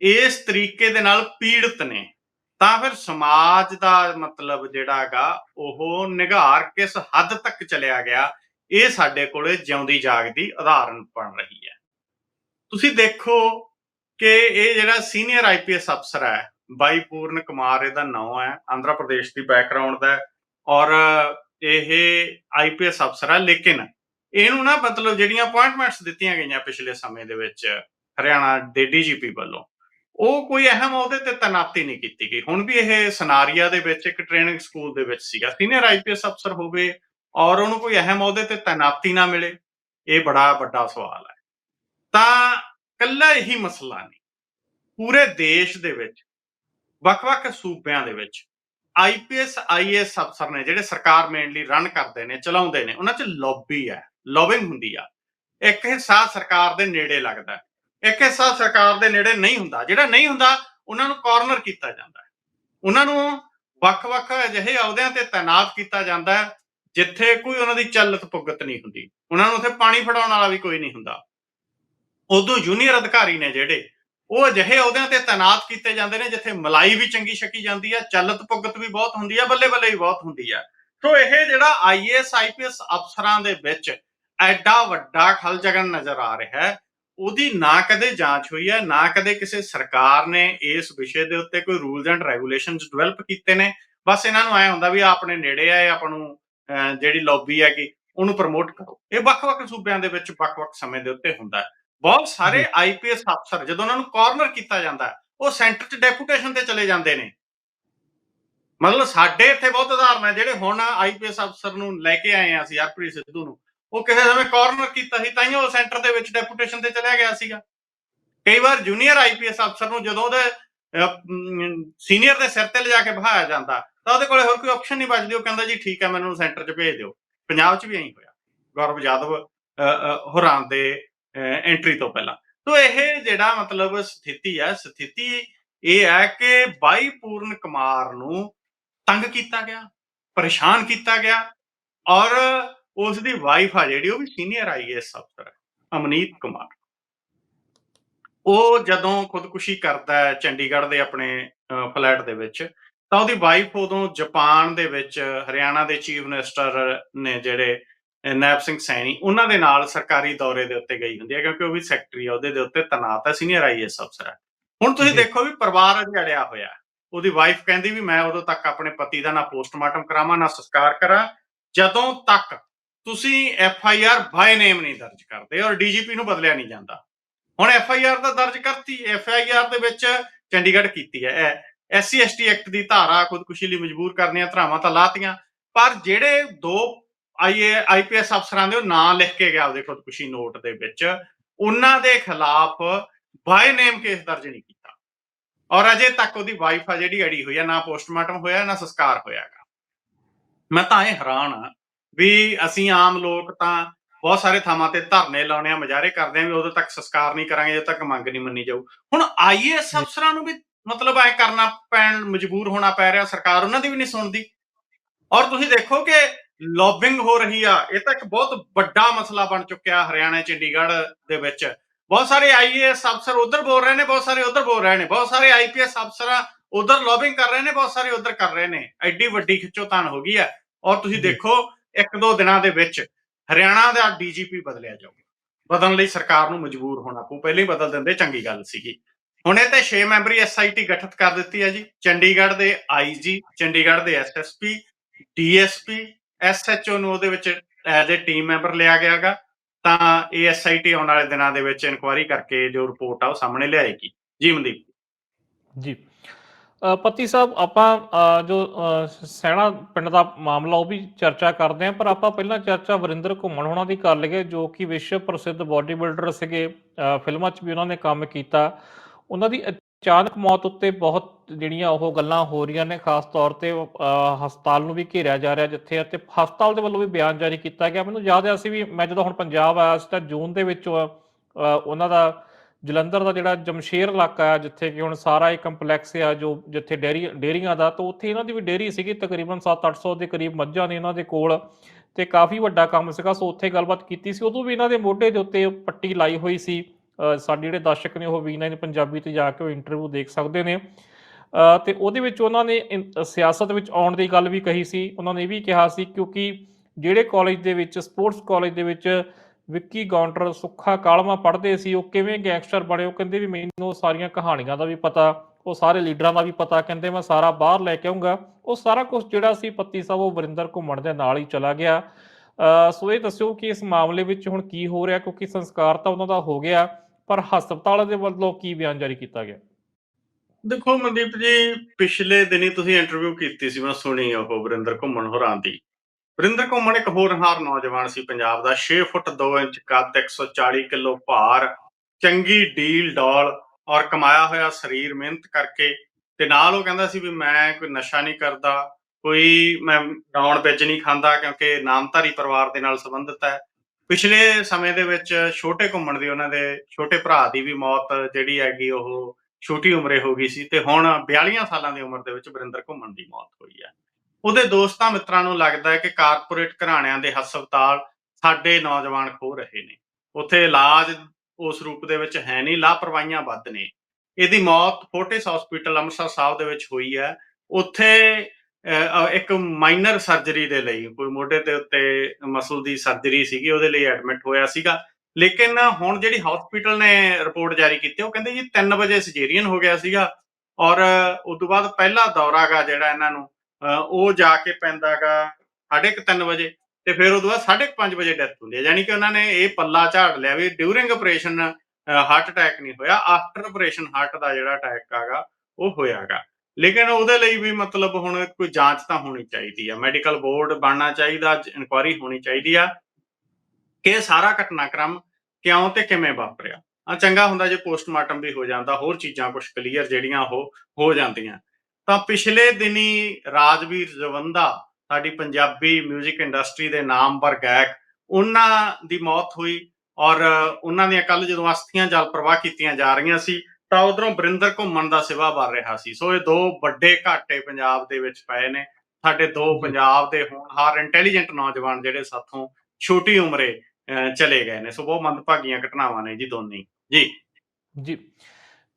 Speaker 2: ਇਸ ਤਰੀਕੇ ਦੇ ਨਾਲ ਪੀੜਤ ਨੇ ਤਾਂ ਫਿਰ ਸਮਾਜ ਦਾ ਮਤਲਬ ਜਿਹੜਾ ਹੈਗਾ, ਉਹ ਨਿਗਾਰ ਕਿਸ ਹੱਦ ਤੱਕ ਚਲਿਆ ਗਿਆ, ਇਹ ਸਾਡੇ ਕੋਲੇ ਜਿਉਂਦੀ ਜਾਗਦੀ ਉਦਾਹਰਨ ਬਣ ਰਹੀ ਹੈ। ਤੁਸੀਂ ਦੇਖੋ ਕਿ ਇਹ ਜਿਹੜਾ ਸੀਨੀਅਰ ਆਈਪੀਐਸ ਅਫਸਰ ਹੈ, ਬਾਈ ਪੂਰਨ ਕੁਮਾਰ, ਇਹਦਾ ਨਾਮ ਹੈ, ਆਂਧਰਾ ਪ੍ਰਦੇਸ਼ ਦੀ ਬੈਕਗ੍ਰਾਉਂਡ ਦਾ ਔਰ ਇਹ ਆਈਪੀਐਸ ਅਫਸਰ ਹੈ, ਲੇਕਿਨ ਇਹਨੂੰ ਨਾ ਮਤਲਬ ਜਿਹੜੀਆਂ ਅਪਾਇੰਟਮੈਂਟਸ ਦਿੱਤੀਆਂ ਗਈਆਂ ਪਿਛਲੇ ਸਮੇਂ ਦੇ ਵਿੱਚ, ਹਰਿਆਣਾ ਦੇ ਡੀਜੀਪੀ ਵੱਲੋਂ ਉਹ ਕੋਈ ਅਹਿਮ ਅਹੁਦੇ ਤੇ ਤੈਨਾਤੀ ਨਹੀਂ ਕੀਤੀ ਗਈ। ਹੁਣ ਵੀ ਇਹ ਸਨਾਰੀਆ ਦੇ ਵਿੱਚ, ਇੱਕ ਟ੍ਰੇਨਿੰਗ ਸਕੂਲ ਦੇ ਵਿੱਚ ਸੀਗਾ। ਸੀਨੀਅਰ ਆਈਪੀਐਸ ਅਫਸਰ ਹੋਵੇ ਔਰ ਉਹਨੂੰ ਕੋਈ ਅਹਿਮ ਅਹੁਦੇ ਤੇ ਤੈਨਾਤੀ ਨਾ ਮਿਲੇ, ਇਹ ਬੜਾ ਵੱਡਾ ਸਵਾਲ ਹੈ। ਤਾਂ ਕੱਲਾ ਇਹੀ ਮਸਲਾ ਨਹੀਂ। ਪੂਰੇ ਦੇਸ਼ ਦੇ ਵਿੱਚ, ਵੱਖ-ਵੱਖ ਸੂਬਿਆਂ ਦੇ ਵਿੱਚ ਆਈਪੀਐਸ ਆਈਏਐਸ ਅਫਸਰ ਨੇ ਜਿਹੜੇ ਸਰਕਾਰ ਮੇਨਲੀ ਰਨ ਕਰਦੇ ਨੇ, ਚਲਾਉਂਦੇ ਨੇ, ਉਹਨਾਂ 'ਚ ਲੌਬੀ ਹੈ ਲੌਬਿੰਗ ਹੁੰਦੀ ਆ। ਇੱਕ ਹਿੱਸਾ ਸਰਕਾਰ ਦੇ ਨੇੜੇ ਲੱਗਦਾ। ਇੱਕ ਹਿੱਸਾ ਸਰਕਾਰ ਦੇ ਨੇੜੇ ਨਹੀਂ ਹੁੰਦਾ, ਜਿਹੜਾ ਨਹੀਂ ਹੁੰਦਾ, ਉਹਨਾਂ ਨੂੰ ਕਾਰਨਰ ਕੀਤਾ ਜਾਂਦਾ ਹੈ। ਉਹਨਾਂ ਨੂੰ ਵੱਖ-ਵੱਖ ਅਜਿਹੇ ਅਹੁਦਿਆਂ ਤੇ ਤਾਇਨਾਤ ਕੀਤਾ ਜਾਂਦਾ ਹੈ, ਜਿੱਥੇ ਕੋਈ ਉਹਨਾਂ ਦੀ ਚੱਲਤ ਪੁੱਗਤ ਨਹੀਂ ਹੁੰਦੀ। ਉਹਨਾਂ ਨੂੰ ਉੱਥੇ ਪਾਣੀ ਫੜਾਉਣ ਵਾਲਾ ਵੀ ਕੋਈ ਨਹੀਂ ਹੁੰਦਾ। ਉਦੋਂ ਜੂਨੀਅਰ ਅਧਿਕਾਰੀ ਨੇ ਜਿਹੜੇ, ਉਹ ਅਜਿਹੇ ਅਹੁਦਿਆਂ ਤੇ ਤਾਇਨਾਤ ਕੀਤੇ ਜਾਂਦੇ ਨੇ, ਜਿੱਥੇ ਮਲਾਈ ਵੀ ਚੰਗੀ ਛਕੀ ਜਾਂਦੀ ਹੈ ਚੱਲਤ ਪੁੱਗਤ ਵੀ ਬਹੁਤ ਹੁੰਦੀ ਹੈ ਬੱਲੇ ਬੱਲੇ ਵੀ ਬਹੁਤ ਹੁੰਦੀ ਹੈ। ਸੋ ਇਹ ਜਿਹੜਾ ਆਈਏਐਸ ਆਈਪੀਐਸ ਅਫਸਰਾਂ ਦੇ ਵਿੱਚ ਐਡਾ ਵੱਡਾ ਖਲਜਗਨ ਨਜ਼ਰ ਆ ਰਿਹਾ ਹੈ ਉਹਦੀ ਨਾ ਕਦੇ ਜਾਂਚ ਹੋਈ ਹੈ ਨਾ ਕਦੇ ਕਿਸੇ ਸਰਕਾਰ ਨੇ ਇਸ ਵਿਸ਼ੇ ਦੇ ਉੱਤੇ ਕੋਈ ਰੂਲਸ ਐਂਡ ਰੈਗੂਲੇਸ਼ਨਸ ਡਿਵੈਲਪ ਕੀਤੇ ਨੇ। ਬਸ ਇਹਨਾਂ ਨੂੰ ਐ ਹੁੰਦਾ ਵੀ ਆਪਣੇ ਨੇੜੇ ਆ ਆਪਾਂ ਨੂੰ ਜਿਹੜੀ ਲੌਬੀ ਹੈਗੀ ਉਹਨੂੰ ਪ੍ਰਮੋਟ ਕਰੋ। ਇਹ ਵੱਖ-ਵੱਖ ਸੂਬਿਆਂ ਦੇ ਵਿੱਚ ਵੱਖ-ਵੱਖ ਸਮੇਂ ਦੇ ਉੱਤੇ ਹੁੰਦਾ ਹੈ। ਬਹੁਤ ਸਾਰੇ। ਆਈਪੀਐਸ ਅਫਸਰ ਜਦੋਂ ਉਹਨਾਂ ਨੂੰ ਕਾਰਨਰ ਕੀਤਾ ਜਾਂਦਾ ਹੈ, ਉਹ ਸੈਂਟਰ 'ਚ ਡੈਪੂਟੇਸ਼ਨ ਤੇ ਚਲੇ ਜਾਂਦੇ ਨੇ। ਮਤਲਬ ਸਾਡੇ ਇੱਥੇ ਬਹੁਤ ਉਦਾਹਰਨ ਹੈ ਜਿਹੜੇ ਹੁਣ ਆਈਪੀਐਸ ਅਫਸਰ ਨੂੰ ਲੈ ਕੇ ਆਏ ਆ ਅਸੀਂ ਹਰਪ੍ਰੀਤ ਸਿੱਧੂ ਨੂੰ। ਉਹ ਕਿਸੇ ਸਮੇਂ ਕਾਰਨਰ ਕੀਤਾ ਸੀ ਤਾਂ ਹੀ ਉਹ ਸੈਂਟਰ ਦੇ ਵਿੱਚ ਡੈਪੂਟੇਸ਼ਨ ਤੇ ਚਲਿਆ ਗਿਆ ਸੀਗਾ। ਕਈ ਵਾਰ ਜੂਨੀਅਰ ਆਈਪੀਐਸ ਅਫਸਰ ਨੂੰ ਜਦੋਂ ਉਹਦੇ ਸੀਨੀਅਰ ਦੇ ਸਿਰ ਤੇ ਲਿਜਾ ਕੇ ਬਹਾਇਆ ਜਾਂਦਾ ਤਾਂ ਉਹਦੇ ਕੋਲੇ ਹੋਰ ਕੋਈ ਆਪਸ਼ਨ ਨਹੀਂ ਬਚਦੀ ਉਹ ਕਹਿੰਦਾ ਜੀ ਠੀਕ ਹੈ ਮੈਨੂੰ ਸੈਂਟਰ 'ਚ ਭੇਜ ਦਿਓ। ਪੰਜਾਬ 'ਚ ਵੀ ਐਂ ਹੋਇਆ। ਗੌਰਵ ਯਾਦਵ ਅ, ਹੋਰਾਂ ਦੇ ਐਂਟਰੀ ਤੋਂ ਪਹਿਲਾਂ। ਤੋਂ ਇਹ ਜਿਹੜਾ ਮਤਲਬ ਸਥਿਤੀ ਹੈ ਸਥਿਤੀ ਇਹ ਹੈ ਕਿ ਬਾਈ ਪੂਰਨ ਕੁਮਾਰ ਨੂੰ ਤੰਗ ਕੀਤਾ ਗਿਆ ਪਰੇਸ਼ਾਨ ਕੀਤਾ ਗਿਆ ਔਰ ਉਸ ਦੀ ਵਾਈਫ ਆ ਜਿਹੜੀ ਉਹ ਵੀ ਸੀਨੀਅਰ ਆਈਏਐਸ ਅਫਸਰ ਹੈ ਅਮਨੀਤ ਕੁਮਾਰ ਉਹ ਜਦੋਂ ਖੁਦਕੁਸ਼ੀ ਕਰਦਾ ਹੈ ਚੰਡੀਗੜ੍ਹ ਦੇ ਆਪਣੇ ਫਲੈਟ ਦੇ ਵਿੱਚ ਤਾਂ ਉਹਦੀ ਵਾਈਫ ਉਦੋਂ ਜਾਪਾਨ ਦੇ ਵਿੱਚ ਹਰਿਆਣਾ ਦੇ ਚੀਫ ਮਿਨਿਸਟਰ ਨੇ ਜਿਹੜੇ ਨੈਬ ਸਿੰਘ ਸੈਣੀ ਉਹਨਾਂ ਦੇ ਨਾਲ ਸਰਕਾਰੀ ਦੌਰੇ ਦੇ ਉੱਤੇ ਗਈ ਹੁੰਦੀ ਹੈ ਕਿਉਂਕਿ ਉਹ ਵੀ ਸੈਕਟਰੀ ਆ ਉਹਦੇ ਦੇ ਉੱਤੇ ਤਨਾਤ ਹੈ ਸੀਨੀਅਰ ਆਈਐਸ ਅਫਸਰ ਹੈ ਹੁਣ ਤੁਸੀਂ। ਦੇਖੋ ਵੀ ਪਰਿਵਾਰ ਅਜੜਿਆ ਹੋਇਆ। ਉਹਦੀ ਵਾਈਫ ਕਹਿੰਦੀ ਵੀ ਮੈਂ ਉਦੋਂ ਤੱਕ ਆਪਣੇ ਪਤੀ ਦਾ ਨਾ ਪੋਸਟਮਾਰਟਮ ਕਰਾਵਾਂ ਨਾ ਸੰਸਕਾਰ ਕਰਾਂ ਜਦੋਂ ਤੱਕ ਤੁਸੀਂ ਐਫ ਆਈ ਆਰ ਬਾਈ ਨੇਮ ਨਹੀਂ ਦਰਜ ਕਰਦੇ ਔਰ ਡੀਜੀਪੀ ਨੂੰ ਬਦਲਿਆ ਨਹੀਂ ਜਾਂਦਾ। ਹੁਣ ਐਫ ਆਈ ਆਰ ਤਾਂ ਦਰਜ ਕਰਤੀ ਐਫ ਆਈ ਆਰ ਦੇ ਵਿੱਚ ਚੰਡੀਗੜ੍ਹ ਕੀਤੀ ਹੈ। ਐਸਸੀ ਐਸਟੀ ਐਕਟ ਦੀ ਧਾਰਾ ਖੁਦਕੁਸ਼ੀ ਲਈ ਮਜਬੂਰ ਕਰਨੀਆਂ ਧਾਰਾਵਾਂ ਤਾਂ ਲਾਤੀਆਂ, ਪਰ ਜਿਹੜੇ ਦੋ ਆਈਏ ਆਈਪੀਐਸ ਅਫਸਰਾਂ ਦੇ ਉਹ ਨਾਂ ਲਿਖ ਕੇ ਗਿਆ ਉਹਦੇ ਖੁਦਕੁਸ਼ੀ ਨੋਟ ਦੇ ਵਿੱਚ, ਉਹਨਾਂ ਦੇ ਖਿਲਾਫ ਬਾਈ ਨੇਮ ਕੇਸ ਦਰਜ ਨਹੀਂ ਕੀਤਾ। ਔਰ ਅਜੇ ਤੱਕ ਉਹਦੀ ਵਾਈਫ ਆ ਜਿਹੜੀ ਅੜੀ ਹੋਈ ਆ, ਨਾ ਪੋਸਟਮਾਰਟਮ ਹੋਇਆ, ਨਾ ਸੰਸਕਾਰ ਹੋਇਆਗਾ ਮੈਂ ਤਾਂ ਇਹ ਹੈਰਾਨ ਆ ਵੀ ਅਸੀਂ ਆਮ ਲੋਕ ਤਾਂ ਬਹੁਤ ਸਾਰੇ ਥਾਵਾਂ ਤੇ ਧਰਨੇ ਲਾਉਣੇ ਆ ਮਜ਼ਾਰੇ ਕਰਦੇ ਆ ਵੀ ਉਦੋਂ ਤੱਕ ਸੰਸਕਾਰ ਨਹੀਂ ਕਰਾਂਗੇ ਜਦੋਂ ਤੱਕ ਮੰਗ ਨਹੀਂ ਮੰਨੀ ਜਾਊ। ਹੁਣ ਆਈਏਐਸ। ਅਫਸਰਾਂ ਨੂੰ ਵੀ ਮਤਲਬ ਐ ਕਰਨਾ ਪੈਣ ਮਜਬੂਰ ਹੋਣਾ ਪੈ ਰਿਹਾ ਸਰਕਾਰ ਉਹਨਾਂ ਦੀ ਵੀ ਨਹੀਂ ਸੁਣਦੀ। ਔਰ ਤੁਸੀਂ ਦੇਖੋ ਕਿ ਲੌਬਿੰਗ ਹੋ ਰਹੀ ਆ ਇਹ ਤਾਂ ਇੱਕ ਬਹੁਤ ਵੱਡਾ ਮਸਲਾ ਬਣ ਚੁੱਕਿਆ ਹਰਿਆਣਾ ਚੰਡੀਗੜ੍ਹ ਦੇ ਵਿੱਚ। ਬਹੁਤ ਸਾਰੇ ਆਈਏਐਸ ਅਫਸਰ ਉਧਰ ਬੋਲ ਰਹੇ ਨੇ ਬਹੁਤ ਸਾਰੇ ਉਧਰ ਬੋਲ ਰਹੇ ਨੇ ਬਹੁਤ ਸਾਰੇ ਆਈਪੀਐਸ ਅਫਸਰ ਉਧਰ ਲੌਬਿੰਗ ਕਰ ਰਹੇ ਨੇ ਬਹੁਤ ਸਾਰੇ ਉਧਰ ਕਰ ਰਹੇ ਨੇ। ਐਡੀ ਵੱਡੀ ਖਿੱਚੋਤਾਣ ਹੋ ਗਈ ਹੈ। ਔਰ ਤੁਸੀਂ। ਦੇਖੋ ਇੱਕ ਦੋ ਦਿਨਾਂ ਦੇ ਵਿੱਚ ਹਰਿਆਣਾ ਦਾ ਡੀਜੀਪੀ ਬਦਲਿਆ ਜਾਊਗਾ। ਬਦਲਣ ਲਈ ਸਰਕਾਰ ਨੂੰ ਮਜਬੂਰ ਹੋਣਾ ਪਊ। ਪਹਿਲਾਂ ਹੀ ਬਦਲ ਦਿੰਦੇ, ਚੰਗੀ ਗੱਲ ਸੀਗੀ। ਹੁਣ ਇਹ ਤੇ 6 ਮੈਂਬਰੀ ਐਸਆਈਟੀ ਗਠਿਤ ਕਰ ਦਿੱਤੀ ਹੈ ਜੀ। ਚੰਡੀਗੜ੍ਹ ਦੇ ਆਈਜੀ ਚੰਡੀਗੜ੍ਹ ਦੇ ਐਸਐਸਪੀ ਡੀਐਸਪੀ ਐਸਐਚਓ ਨੂੰ ਉਹਦੇ ਵਿੱਚ ਐਜ਼ ਅ ਟੀਮ ਮੈਂਬਰ ਲਿਆ ਗਿਆਗਾ ਤਾਂ ਇਹ ਐਸਆਈਟੀ ਆਉਣ ਵਾਲੇ ਦਿਨਾਂ ਦੇ ਵਿੱਚ ਇਨਕੁਆਇਰੀ ਕਰਕੇ ਜੋ ਰਿਪੋਰਟ ਆ ਉਹ ਸਾਹਮਣੇ ਲਿਆਏਗੀ। ਜੀ ਮਨਦੀਪ।
Speaker 1: ਜੀ। ਪਤੀ ਸਾਹਿਬ ਆਪਾਂ ਜੋ ਅ, ਸੈਣਾ ਪਿੰਡ ਦਾ ਮਾਮਲਾ ਉਹ ਵੀ ਚਰਚਾ ਕਰਦੇ ਹਾਂ ਪਰ ਆਪਾਂ ਪਹਿਲਾਂ ਚਰਚਾ ਵਰਿੰਦਰ ਘੁੰਮਣ ਹੋਣਾ ਦੀ ਕਰ ਲਈਏ ਜੋ ਕਿ ਵਿਸ਼ਵ ਪ੍ਰਸਿੱਧ ਬਾਡੀ ਬਿਲਡਰ ਸੀਗੇ ਫਿਲਮਾਂ 'ਚ ਵੀ ਉਹਨਾਂ ਨੇ ਕੰਮ ਕੀਤਾ। ਉਹਨਾਂ ਦੀ ਅਚਾਨਕ ਮੌਤ ਉੱਤੇ ਬਹੁਤ ਜਿਹੜੀਆਂ ਉਹ ਗੱਲਾਂ ਹੋ ਰਹੀਆਂ ਨੇ ਖਾਸ ਤੌਰ ਤੇ ਅ, ਹਸਪਤਾਲ ਨੂੰ ਵੀ ਘੇਰਿਆ ਜਾ ਰਿਹਾ ਜਿੱਥੇ ਅਤੇ ਹਸਪਤਾਲ ਦੇ ਵੱਲੋਂ ਵੀ ਬਿਆਨ ਜਾਰੀ ਕੀਤਾ ਗਿਆ। ਮੈਨੂੰ ਯਾਦ ਹੈ ਸੀ ਵੀ ਮੈਂ ਜਦੋਂ ਹੁਣ ਪੰਜਾਬ ਆਇਆ ਸੀ ਤਾਂ ਜੂਨ ਦੇ ਵਿੱਚ ਅ, ਉਹਨਾਂ ਦਾ ਜਲੰਧਰ ਦਾ ਜਿਹੜਾ ਜਮਸ਼ੇਰ ਇਲਾਕਾ ਹੈ ਜਿੱਥੇ ਕਿ ਹੁਣ ਸਾਰਾ ਇਹ ਕੰਪਲੈਕਸ ਆ ਜੋ ਜਿੱਥੇ ਡੇਰੀ ਡੇਰੀਆਂ ਦਾ ਤਾਂ ਉੱਥੇ ਇਹਨਾਂ ਦੀ ਵੀ ਡੇਰੀ ਸੀਗੀ ਤਕਰੀਬਨ 7-800 ਦੇ ਕਰੀਬ ਮੱਝਾਂ ਨੇ ਇਹਨਾਂ ਦੇ ਕੋਲ ਤੇ ਕਾਫੀ ਵੱਡਾ ਕੰਮ ਸੀਗਾ ਸੋ ਉੱਥੇ ਗੱਲਬਾਤ ਕੀਤੀ ਸੀ। ਉਦੋਂ ਵੀ ਇਹਨਾਂ ਦੇ ਮੋਢੇ ਦੇ ਉੱਤੇ ਪੱਟੀ ਲਾਈ ਹੋਈ ਸੀ। ਸਾਡੇ ਜਿਹੜੇ ਦਰਸ਼ਕ ਨੇ ਉਹ ਵੀ ਇਹਨਾਂ ਪੰਜਾਬੀ ਤੇ ਜਾ ਕੇ ਉਹ ਇੰਟਰਵਿਊ ਦੇਖ ਸਕਦੇ ਨੇ। ਅ, ਤੇ ਉਹਦੇ ਵਿੱਚ ਉਹਨਾਂ ਨੇ ਇਨ- ਸਿਆਸਤ ਵਿੱਚ ਆਉਣ ਦੀ ਗੱਲ ਵੀ ਕਹੀ ਸੀ। ਉਹਨਾਂ ਨੇ ਇਹ ਵੀ ਕਿਹਾ ਸੀ ਕਿਉਂਕਿ ਜਿਹੜੇ ਕਾਲਜ ਦੇ ਵਿੱਚ ਸਪੋਰਟਸ ਕਾਲਜ ਦੇ ਵਿੱਚ ਵਿੱਕੀ ਗੌਂਡਰ ਸੁੱਖਾ ਕਾਲਮਾ ਪੜ੍ਹਦੇ ਸੀ ਉਹ ਕਿਵੇਂ ਗੈਂਗਸਟਰ ਬਣੇ ਉਹ ਕਹਿੰਦੇ ਵੀ ਮੈਨੂੰ ਉਹ ਸਾਰੀਆਂ ਕਹਾਣੀਆਂ ਦਾ ਵੀ ਪਤਾ ਉਹ ਸਾਰੇ ਲੀਡਰਾਂ ਦਾ ਵੀ ਪਤਾ ਕਹਿੰਦੇ ਮੈਂ ਸਾਰਾ ਬਾਹਰ ਲੈ ਕੇ ਆਉਂਗਾ ਉਹ ਸਾਰਾ ਕੁਝ ਜਿਹੜਾ ਸੀ ਪੱਤੀ ਸਾਹਿਬ ਉਹ ਵਰਿੰਦਰ ਘੁੰਮਣ ਦੇ ਨਾਲ ਹੀ ਚਲਾ ਗਿਆ। ਅ, ਸੋ ਇਹ ਦੱਸਿਓ ਕਿ ਇਸ ਮਾਮਲੇ ਵਿੱਚ ਹੁਣ ਕੀ ਹੋ ਰਿਹਾ ਕਿਉਂਕਿ ਸੰਸਕਾਰ ਤਾਂ ਉਹਨਾਂ ਦਾ ਹੋ ਗਿਆ ਪਰ ਹਸਪਤਾਲ ਦੇ ਵੱਲੋਂ ਕੀ ਬਿਆਨ ਜਾਰੀ ਕੀਤਾ ਗਿਆ?
Speaker 2: ਦੇਖੋ ਮਨਦੀਪ ਜੀ ਪਿਛਲੇ ਦਿਨੀ ਤੁਸੀਂ ਇੰਟਰਵਿਊ ਕੀਤੀ ਸੀ ਮੈਂ ਸੁਣੀ ਉਹ ਵਰਿੰਦਰ ਘੁੰਮਣ ਹੋਰਾਂ ਦੀ। ਵਰਿੰਦਰ ਘੁੰਮਣ ਇੱਕ ਹੋਣਹਾਰ ਨੌਜਵਾਨ ਸੀ ਪੰਜਾਬ ਦਾ 6 ਫੁੱਟ 2 ਇੰਚ ਕੱਦ 140 ਕਿਲੋ ਭਾਰ, ਚੰਗੀ ਡੀਲ ਡੌਲ ਔਰ ਕਮਾਇਆ ਹੋਇਆ ਸਰੀਰ, ਮਿਹਨਤ ਕਰਕੇ। ਤੇ ਨਾਲ ਉਹ ਕਹਿੰਦਾ ਸੀ ਵੀ ਮੈਂ ਕੋਈ ਨਸ਼ਾ ਨਹੀਂ ਕਰਦਾ, ਕੋਈ ਮੈਂ ਡਾਉਣ ਵਿੱਚ ਨਹੀਂ ਖਾਂਦਾ ਕਿਉਂਕਿ ਨਾਮਧਾਰੀ ਪਰਿਵਾਰ ਦੇ ਨਾਲ ਸੰਬੰਧਿਤ ਹੈ। ਪਿਛਲੇ ਸਮੇਂ ਦੇ ਵਿੱਚ ਛੋਟੇ ਘੁੰਮਣ ਦੀ ਉਹਨਾਂ ਦੇ ਛੋਟੇ ਭਰਾ ਦੀ ਵੀ ਮੌਤ ਜਿਹੜੀ ਹੈਗੀ ਉਹ ਛੋਟੀ ਉਮਰੇ ਹੋ ਗਈ ਸੀ ਤੇ ਹੁਣ 42 ਸਾਲਾਂ ਦੀ ਉਮਰ ਦੇ ਵਿੱਚ ਵਰਿੰਦਰ ਘੁੰਮਣ ਦੀ ਮੌਤ ਹੋਈ ਹੈ। ਉਹਦੇ ਦੋਸਤਾਂ ਮਿੱਤਰਾਂ ਨੂੰ ਲੱਗਦਾ ਹੈ ਕਿ ਕਾਰਪੋਰੇਟ ਘਰਾਣਿਆਂ ਦੇ ਹਸਪਤਾਲ ਸਾਡੇ ਨੌਜਵਾਨ ਖੋ ਰਹੇ ਨੇ। ਉੱਥੇ ਇਲਾਜ ਉਸ ਰੂਪ ਦੇ ਵਿੱਚ ਹੈ ਨਹੀਂ, ਲਾਪਰਵਾਹੀਆਂ ਵੱਧ ਨੇ। ਇਹਦੀ ਮੌਤ ਫੋਰਟਿਸ ਹਸਪੀਟਲ ਅੰਮ੍ਰਿਤਸਰ ਸਾਹਿਬ ਦੇ ਵਿੱਚ ਹੋਈ ਹੈ। ਉੱਥੇ ਇੱਕ ਮਾਈਨਰ ਸਰਜਰੀ ਦੇ ਲਈ, ਕੋਈ ਮੋਢੇ ਦੇ ਉੱਤੇ ਮਸਲ ਦੀ ਸਰਜਰੀ ਸੀਗੀ, ਉਹਦੇ ਲਈ ਐਡਮਿਟ ਹੋਇਆ ਸੀਗਾ। ਲੇਕਿਨ ਹੁਣ ਜਿਹੜੀ ਹਸਪੀਟਲ ਨੇ ਰਿਪੋਰਟ ਜਾਰੀ ਕੀਤੀ, ਉਹ ਕਹਿੰਦੇ ਜੀ 3 ਵਜੇ ਸਿਜੇਰੀਅਨ ਹੋ ਗਿਆ ਸੀਗਾ। ਔਰ ਉਸ ਤੋਂ ਬਾਅਦ ਪਹਿਲਾ ਦੌਰਾ ਗਾ ਜਿਹੜਾ ਇਹਨਾਂ ਨੂੰ ਉਹ ਜਾ ਕੇ ਪੈਂਦਾਗਾ 3:30 ਵਜੇ ਤੇ ਫਿਰ ਉਹ ਤੋਂ ਬਾਅਦ 5:30 ਵਜੇ ਡੈਥ ਹੁੰਦੀ ਹੈ। ਯਾਨੀ ਕਿ ਉਹਨਾਂ ਨੇ ਇਹ ਪੱਲਾ ਝਾੜ ਲਿਆ ਵੀ ਡਿਊਰਿੰਗ ਆਪਰੇਸ਼ਨ ਹਾਰਟ ਅਟੈਕ ਨਹੀਂ ਹੋਇਆ ਆਫਟਰ ਆਪਰੇਸ਼ਨ ਹਾਰਟ ਦਾ ਜਿਹੜਾ ਅਟੈਕ ਆਗਾ, ਉਹ ਹੋਇਆਗਾ ਲੇਕਿਨ ਉਹਦੇ ਲਈ ਵੀ ਮਤਲਬ ਹੁਣ ਕੋਈ ਜਾਂਚ ਤਾਂ ਹੋਣੀ ਚਾਹੀਦੀ ਆ। ਮੈਡੀਕਲ ਬੋਰਡ ਬਣਨਾ ਚਾਹੀਦਾ ਇਨਕੁਆਇਰੀ ਹੋਣੀ ਚਾਹੀਦੀ ਆ ਕਿ ਇਹ ਸਾਰਾ ਘਟਨਾਕ੍ਰਮ ਕਿਉਂ ਤੇ ਕਿਵੇਂ ਵਾਪਰਿਆ। ਆ ਚੰਗਾ ਹੁੰਦਾ ਜੇ ਪੋਸਟਮਾਰਟਮ ਵੀ ਹੋ ਜਾਂਦਾ, ਹੋਰ ਚੀਜ਼ਾਂ ਕੁਝ ਕਲੀਅਰ ਜਿਹੜੀਆਂ ਉਹ ਹੋ ਜਾਂਦੀਆਂ। ਤਾਂ ਪਿਛਲੇ ਦਿਨੀ ਰਾਜਵੀਰ ਜਵੰਦਾ ਸਾਡੀ ਪੰਜਾਬੀ 뮤직 ਇੰਡਸਟਰੀ ਦੇ ਨਾਮਵਰ ਗਾਇਕ ਉਹਨਾਂ ਦੀ ਮੌਤ ਹੋਈ ਔਰ ਉਹਨਾਂ ਦੀਆਂ ਕੱਲ ਜਦੋਂ ਅਸਥੀਆਂ ਜਲ ਪ੍ਰਵਾਹ ਕੀਤੀਆਂ ਜਾ ਰਹੀਆਂ ਸੀ ਤਾਂ ਉਧਰੋਂ ਬਰਿੰਦਰ ਘੁੰਮਣ ਦਾ ਸਿਵਾ ਬਣ ਰਿਹਾ ਸੀ। ਸੋ ਇਹ ਦੋ ਵੱਡੇ ਘਾਟੇ ਪੰਜਾਬ ਦੇ ਵਿੱਚ ਪਏ ਨੇ। ਸਾਡੇ ਦੋ। ਪੰਜਾਬ ਦੇ ਹੋਣਹਾਰ ਇੰਟੈਲੀਜੈਂਟ ਨੌਜਵਾਨ ਜਿਹੜੇ ਸਾਥੋਂ ਛੋਟੀ ਉਮਰੇ ਚਲੇ ਗਏ ਨੇ। ਸੋ ਬਹੁਤ ਮੰਦਭਾਗੀਆਂ ਘਟਨਾਵਾਂ ਨੇ ਜੀ ਦੋਨੇ। ਜੀ।
Speaker 1: ਜੀ।